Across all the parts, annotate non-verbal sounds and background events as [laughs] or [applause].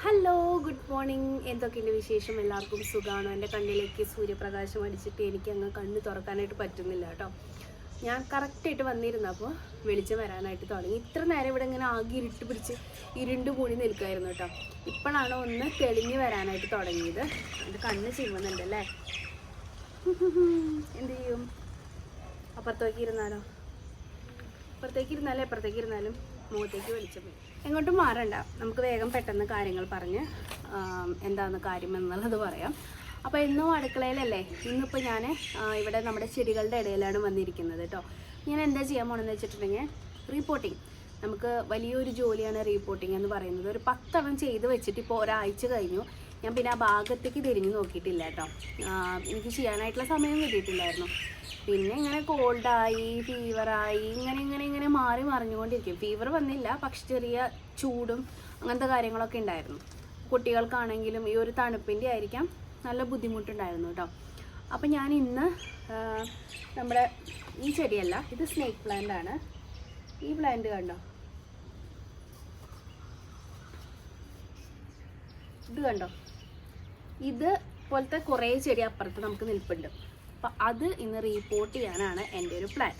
Hello good morning എന്തൊക്കെയുണ്ട് വിശേഷം? എല്ലാവർക്കും സുഖമാണോ? എന്റെ കണ്ണിലേക്ക് സൂര്യപ്രകാശം അടിച്ചിട്ട് എനിക്ക് അങ്ങ് കണ്ണ് തുറക്കാനായിട്ട് പറ്റുന്നില്ല കേട്ടോ. ഞാൻ കറക്റ്റായിട്ട് വന്നിരുന്നപ്പോൾ വെളിച്ചം വരാനായിട്ട് തുടങ്ങി. ഇത്ര നേരം ഇവിടെ ഇങ്ങനെ ആകെ ഇരുട്ട് പിടിച്ച് ഇരുണ്ട് കൂടി നിൽക്കുമായിരുന്നു കേട്ടോ. ഇപ്പോഴാണ് ഒന്ന് തെളിഞ്ഞ് വരാനായിട്ട് തുടങ്ങിയത്. എന്റെ കണ്ണ് ചെയ്യുന്നുണ്ട് അല്ലേ? [laughs] എന്ത് ചെയ്യും? അപ്പുറത്തേക്ക് ഇരുന്നാലോ? അപ്പുറത്തേക്ക് ഇരുന്നാലേ അപ്പുറത്തേക്ക് ഇരുന്നാലും മുഖത്തേക്ക് വെളിച്ചം വരും. എങ്ങോട്ടും മാറണ്ട. നമുക്ക് വേഗം പെട്ടെന്ന് കാര്യങ്ങൾ പറഞ്ഞ് എന്താണ് കാര്യം എന്നുള്ളത് പറയാം. അപ്പോൾ ഇന്നും അടുക്കളയിലല്ലേ? ഇന്നിപ്പോൾ ഞാൻ ഇവിടെ നമ്മുടെ ചെടികളുടെ ഇടയിലാണ് വന്നിരിക്കുന്നത് കേട്ടോ ഞാൻ എന്താ ചെയ്യാൻ പോകണമെന്ന് വെച്ചിട്ടുണ്ടെങ്കിൽ റീപ്പോർട്ടിങ് നമുക്ക് വലിയൊരു ജോലിയാണ് റീപ്പോർട്ടിംഗ് എന്ന് പറയുന്നത്. ഒരു പത്തെണ്ണം ചെയ്ത് വെച്ചിട്ട് ഇപ്പോൾ ഒരാഴ്ച കഴിഞ്ഞു. ഞാൻ പിന്നെ ആ ഭാഗത്തേക്ക് തിരിഞ്ഞു നോക്കിയിട്ടില്ല കേട്ടോ എനിക്ക് ചെയ്യാനായിട്ടുള്ള സമയം കിട്ടിയിട്ടില്ലായിരുന്നു. പിന്നെ ഇങ്ങനെ കോൾഡായി ഫീവറായി ഇങ്ങനെ ഇങ്ങനെ ഇങ്ങനെ മാറി മറിഞ്ഞുകൊണ്ടിരിക്കും. ഫീവർ വന്നില്ല പക്ഷെ ചെറിയ ചൂടും അങ്ങനത്തെ കാര്യങ്ങളൊക്കെ ഉണ്ടായിരുന്നു. കുട്ടികൾക്കാണെങ്കിലും ഈ ഒരു തണുപ്പിന്റെ ആയിരിക്കാം നല്ല ബുദ്ധിമുട്ടുണ്ടായിരുന്നു കേട്ടോ അപ്പം ഞാൻ ഇന്ന് നമ്മുടെ ഈ ചെടിയല്ല ഇത് സ്നേക്ക് പ്ലാന്റ് ആണ്. ഈ പ്ലാന്റ് കണ്ടോ? ഇത് കണ്ടോ? ഇത് പോലത്തെ കുറേ ചെടി അപ്പുറത്ത് നമുക്ക് നിൽപ്പുണ്ട്. അപ്പം അത് ഇന്ന് റീപോർട്ട് ചെയ്യാനാണ് എന്റെ ഒരു പ്ലാൻ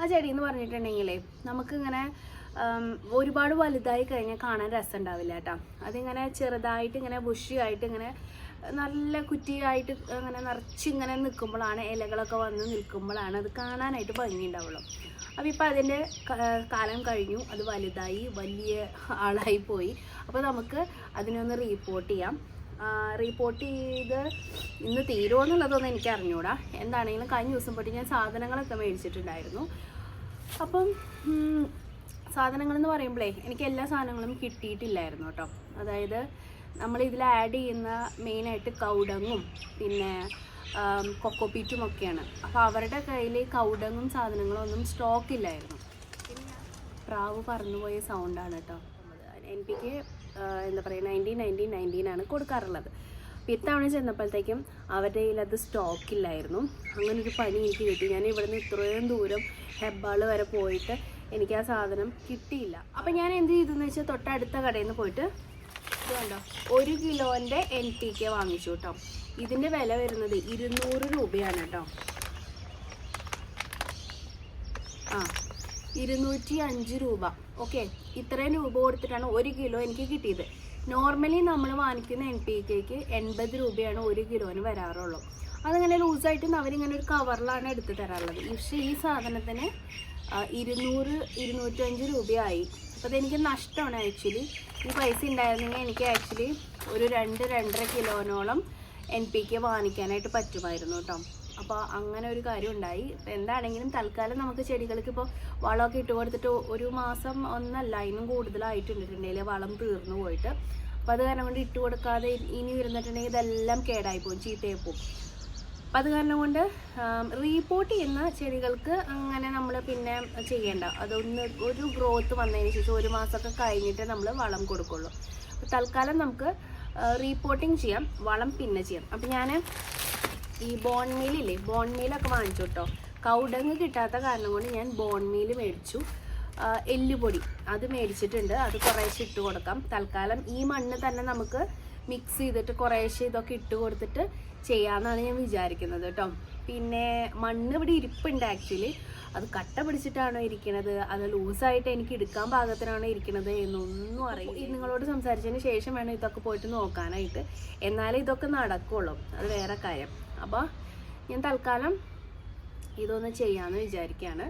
ആ ചെടി എന്ന് പറഞ്ഞിട്ടുണ്ടെങ്കിൽ നമുക്കിങ്ങനെ ഒരുപാട് വലുതായി കഴിഞ്ഞാൽ കാണാൻ രസം ഉണ്ടാവില്ല കേട്ടോ. അതിങ്ങനെ ചെറുതായിട്ട് ഇങ്ങനെ ബുഷിയായിട്ട് ഇങ്ങനെ നല്ല കുറ്റിയായിട്ട് അങ്ങനെ നിറച്ചിങ്ങനെ നിൽക്കുമ്പോഴാണ് ഇലകളൊക്കെ വന്ന് നിൽക്കുമ്പോഴാണ് അത് കാണാനായിട്ട് ഭംഗിയുണ്ടാവുള്ളൂ. അപ്പോൾ ഇപ്പോൾ അതിന്റെ കാലം കഴിഞ്ഞു. അത് വലുതായി വലിയ ആളായി പോയി. അപ്പോൾ നമുക്ക് അതിനൊന്ന് റീപ്പോർട്ട് ചെയ്യാം. റിപ്പോർട്ട് ചെയ്ത് ഇന്ന് തീരുമോ എന്നുള്ളതൊന്നും എനിക്ക് അറിഞ്ഞൂടാ എന്താണെങ്കിലും കഴിഞ്ഞ ദിവസം പോയിട്ട് ഞാൻ സാധനങ്ങളൊക്കെ മേടിച്ചിട്ടുണ്ടായിരുന്നു. അപ്പം സാധനങ്ങളെന്ന് പറയുമ്പോഴേ എനിക്ക് എല്ലാ സാധനങ്ങളും കിട്ടിയിട്ടില്ലായിരുന്നു കേട്ടോ. അതായത് നമ്മൾ ഇതിൽ ആഡ് ചെയ്യുന്ന മെയിനായിട്ട് കൗടങ്ങും പിന്നെ കൊക്കോപ്പീറ്റും ഒക്കെയാണ്. അപ്പോൾ അവരുടെ കയ്യിൽ കൗടങ്ങും സാധനങ്ങളും ഒന്നും സ്റ്റോക്ക് ഇല്ലായിരുന്നു. പ്രാവ് പറന്നുപോയ സൗണ്ടാണ് കേട്ടോ. എൻ പിക്ക് എന്താ പറയുക നയന്റീൻ നയന്റീൻ ആണ് കൊടുക്കാറുള്ളത്. അപ്പോൾ ഇത്തവണ ചെന്നപ്പോഴത്തേക്കും അവരുടെ കയ്യിൽ അത് സ്റ്റോക്കില്ലായിരുന്നു അങ്ങനെ ഒരു പണി എനിക്ക് കിട്ടി. ഞാൻ ഇവിടുന്ന് ഇത്രയും ദൂരം ഹെബ്ബാൾ വരെ പോയിട്ട് എനിക്ക് ആ സാധനം കിട്ടിയില്ല. അപ്പം ഞാൻ എന്ത് ചെയ്തെന്ന് വെച്ചാൽ തൊട്ടടുത്ത കടയിൽ നിന്ന് പോയിട്ട് ഇത് കണ്ടോ? ഒരു കിലോന്റെ എൻ പി കെ വാങ്ങിച്ചു കേട്ടോ. ഇതിന്റെ വില വരുന്നത് ഇരുന്നൂറ് രൂപയാണ് കേട്ടോ ആ ഇരുന്നൂറ്റി അഞ്ച് രൂപ. ഓക്കെ ഇത്രയും രൂപ കൊടുത്തിട്ടാണ് ഒരു കിലോ എനിക്ക് കിട്ടിയത്. നോർമലി നമ്മൾ വാങ്ങിക്കുന്ന എൻ പി കെക്ക് എൺപത് രൂപയാണ് ഒരു കിലോന് വരാറുള്ളൂ. അതങ്ങനെ ലൂസായിട്ട് അവരിങ്ങനെ ഒരു കവറിലാണ് എടുത്ത് തരാറുള്ളത്. പക്ഷേ ഈ സാധനത്തിന് ഇരുന്നൂറ് ഇരുന്നൂറ്റഞ്ച് രൂപയായി. അപ്പോൾ അതെനിക്ക് നഷ്ടമാണ് ആക്ച്വലി ഈ പൈസ ഉണ്ടായിരുന്നെങ്കിൽ എനിക്ക് ആക്ച്വലി ഒരു രണ്ട് രണ്ടര കിലോനോളം എൻ പി കെ വാങ്ങിക്കാനായിട്ട് പറ്റുമായിരുന്നു കേട്ടോ അപ്പോൾ അങ്ങനെ ഒരു കാര്യം ഉണ്ടായി. ഇപ്പം എന്താണെങ്കിലും തൽക്കാലം നമുക്ക് ചെടികൾക്ക് ഇപ്പോൾ വളമൊക്കെ ഇട്ട് കൊടുത്തിട്ട് ഒരു മാസം ഒന്നല്ല അതിനും കൂടുതലായിട്ടുണ്ടെങ്കിൽ വളം തീർന്നു പോയിട്ട്. അപ്പോൾ അത് കാരണം കൊണ്ട് ഇട്ട് കൊടുക്കാതെ ഇനി ഇരുന്നിട്ടുണ്ടെങ്കിൽ ഇതെല്ലാം കേടായി പോകും ചീത്തയായി പോകും. അപ്പം അത് കാരണം കൊണ്ട് റീപോർട്ട് ചെയ്യുന്ന ചെടികൾക്ക് അങ്ങനെ നമ്മൾ പിന്നെ ചെയ്യേണ്ട. അതൊന്ന് ഒരു ഗ്രോത്ത് വന്നതിന് ശേഷം ഒരു മാസമൊക്കെ കഴിഞ്ഞിട്ട് നമ്മൾ വളം കൊടുക്കുള്ളൂ. തൽക്കാലം നമുക്ക് റീപോർട്ടിങ് ചെയ്യാം വളം പിന്നെ ചെയ്യാം. അപ്പം ഞാൻ ഈ ബോൺ മീലില്ലേ ബോൺ മീലൊക്കെ വാങ്ങിച്ചു കേട്ടോ കൗഡങ്ങ് കിട്ടാത്ത കാരണം കൊണ്ട് ഞാൻ ബോൺ മീൽ മേടിച്ചു. എല്ലുപൊടി. അത് മേടിച്ചിട്ടുണ്ട്. അത് കുറേശ്ശെ ഇട്ട് കൊടുക്കാം. തൽക്കാലം ഈ മണ്ണ് തന്നെ നമുക്ക് മിക്സ് ചെയ്തിട്ട് കുറേശ്ശെ ഇതൊക്കെ ഇട്ട് കൊടുത്തിട്ട് ചെയ്യാമെന്നാണ് ഞാൻ വിചാരിക്കുന്നത് കേട്ടോ. പിന്നെ മണ്ണ് ഇവിടെ ഇരിപ്പുണ്ട് ആക്ച്വലി അത് കട്ട പിടിച്ചിട്ടാണോ ഇരിക്കണത്? അത് ലൂസായിട്ട് എനിക്ക് എടുക്കാൻ പാകത്തിനാണോ ഇരിക്കണത് എന്നൊന്നും അറിയില്ല. നിങ്ങളോട് സംസാരിച്ചതിന് ശേഷം വേണം ഇതൊക്കെ പോയിട്ട് നോക്കാനായിട്ട്. എന്നാലേ ഇതൊക്കെ നടക്കുള്ളൂ. അത് വേറെ കാര്യം. അപ്പോൾ ഞാൻ തൽക്കാലം ഇതൊന്ന് ചെയ്യാമെന്ന് വിചാരിക്കുകയാണ്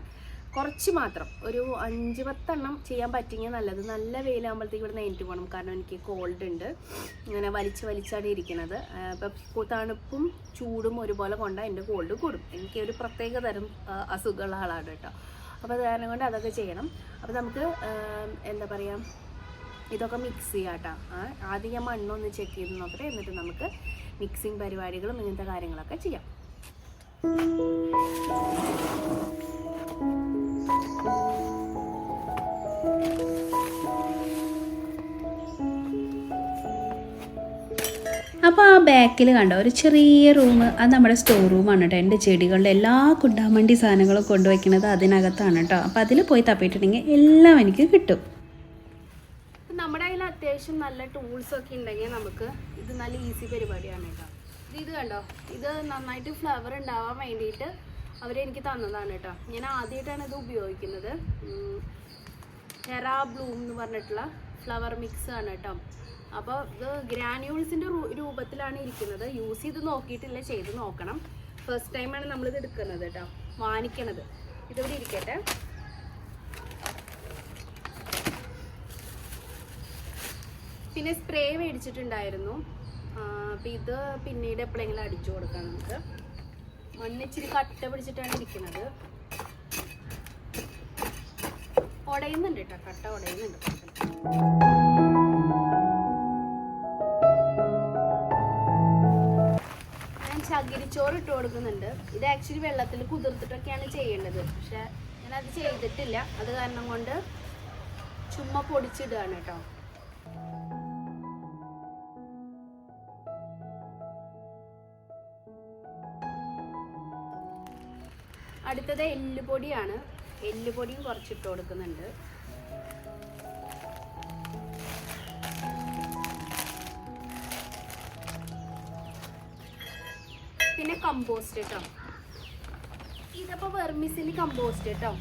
കുറച്ച് മാത്രം. ഒരു അഞ്ച് പത്തെണ്ണം ചെയ്യാൻ പറ്റിയെങ്കിൽ നല്ലത്. നല്ല വെയിലാകുമ്പോഴത്തേക്ക് ഇവിടെ നേരിട്ട് പോകണം കാരണം എനിക്ക് കോൾഡ് ഉണ്ട്. ഇങ്ങനെ വലിച്ച് വലിച്ചാണ് ഇരിക്കുന്നത്. ഇപ്പം തണുപ്പും ചൂടും ഒരുപോലെ കൊണ്ടാൽ എന്റെ കോൾഡ് കൂടും. എനിക്ക് ഒരു പ്രത്യേക തരം അസുഖമുള്ള ആളാണ് കേട്ടോ. അപ്പോൾ അത് കാരണം കൊണ്ട് അതൊക്കെ ചെയ്യണം. അപ്പോൾ നമുക്ക് എന്താ പറയുക ഇതൊക്കെ മിക്സ് ചെയ്യാം കേട്ടോ. ആദ്യം ഞാൻ മണ്ണൊന്ന് ചെക്ക് ചെയ്ത് നോക്കട്ടെ. എന്നിട്ട് നമുക്ക് മിക്സിങ് പരിപാടികളും ഇങ്ങനത്തെ കാര്യങ്ങളൊക്കെ ചെയ്യാം. അപ്പോൾ ആ ബാക്കിൽ കണ്ടോ ഒരു ചെറിയ റൂം അത് നമ്മുടെ സ്റ്റോർ റൂമാണ് കേട്ടോ എന്റെ ചെടികളുടെ എല്ലാ കുണ്ടാമണ്ടി സാധനങ്ങളും കൊണ്ടുവയ്ക്കുന്നത് അതിനകത്താണ് കേട്ടോ അപ്പോൾ അതിൽ പോയി തപ്പിയിട്ടുണ്ടെങ്കിൽ എല്ലാം എനിക്ക് കിട്ടും. നമ്മുടെ കയ്യിൽ അത്യാവശ്യം നല്ല ടൂൾസ് ഒക്കെ ഉണ്ടെങ്കിൽ നമുക്ക് ഇത് നല്ല ഈസി പരിപാടിയാണ് കേട്ടോ. ഇത് കണ്ടോ? ഇത് നന്നായിട്ട് ഫ്ലവർ ഉണ്ടാവാൻ വേണ്ടിയിട്ട് അവരെനിക്ക് തന്നതാണ് കേട്ടോ. ഞാൻ ആദ്യമായിട്ടാണ് ഇത് ഉപയോഗിക്കുന്നത്. ഹെറാ ബ്ലൂം എന്ന് പറഞ്ഞിട്ടുള്ള ഫ്ലവർ മിക്സ് ആണ് കേട്ടോ. അപ്പോൾ ഇത് ഗ്രാന്യൂൾസിന്റെ രൂപത്തിലാണ് ഇരിക്കുന്നത്. യൂസ് ചെയ്ത് നോക്കിയിട്ടില്ല ചെയ്ത് നോക്കണം. ഫസ്റ്റ് ടൈമാണ് നമ്മളിത് എടുക്കുന്നത് കേട്ടോ. വാങ്ങിക്കണത് ഇതിവിടെ ഇരിക്കട്ടെ. പിന്നെ സ്പ്രേ മേടിച്ചിട്ടുണ്ടായിരുന്നു. അപ്പം ഇത് പിന്നീട് എപ്പോഴെങ്കിലും അടിച്ചു കൊടുക്കാം നമുക്ക്. മണ്ണ് ഇച്ചിരി കട്ട പിടിച്ചിട്ടാണ് ഇരിക്കുന്നത്. ഉടയുന്നുണ്ട് കേട്ടോ കട്ട ഉടയുന്നുണ്ട്. ഞാൻ ചകിരിച്ചോറ് ഇട്ട് കൊടുക്കുന്നുണ്ട്. ഇത് ആക്ച്വലി വെള്ളത്തിൽ കുതിർത്തിട്ടൊക്കെയാണ് ചെയ്യേണ്ടത്. പക്ഷെ ഞാനത് ചെയ്തിട്ടില്ല. അത് കാരണം കൊണ്ട് ചുമ്മാ പൊടിച്ചിടുകയാണ് കേട്ടോ അടുത്തത് എല്ലുപൊടിയാണ്. എല്ലുപൊടിയും കുറച്ചിട്ട് കൊടുക്കുന്നുണ്ട്. പിന്നെ കമ്പോസ്റ്റ് കേട്ടോ ഇതപ്പോൾ വെർമിസിലി കമ്പോസ്റ്റ് കേട്ടോ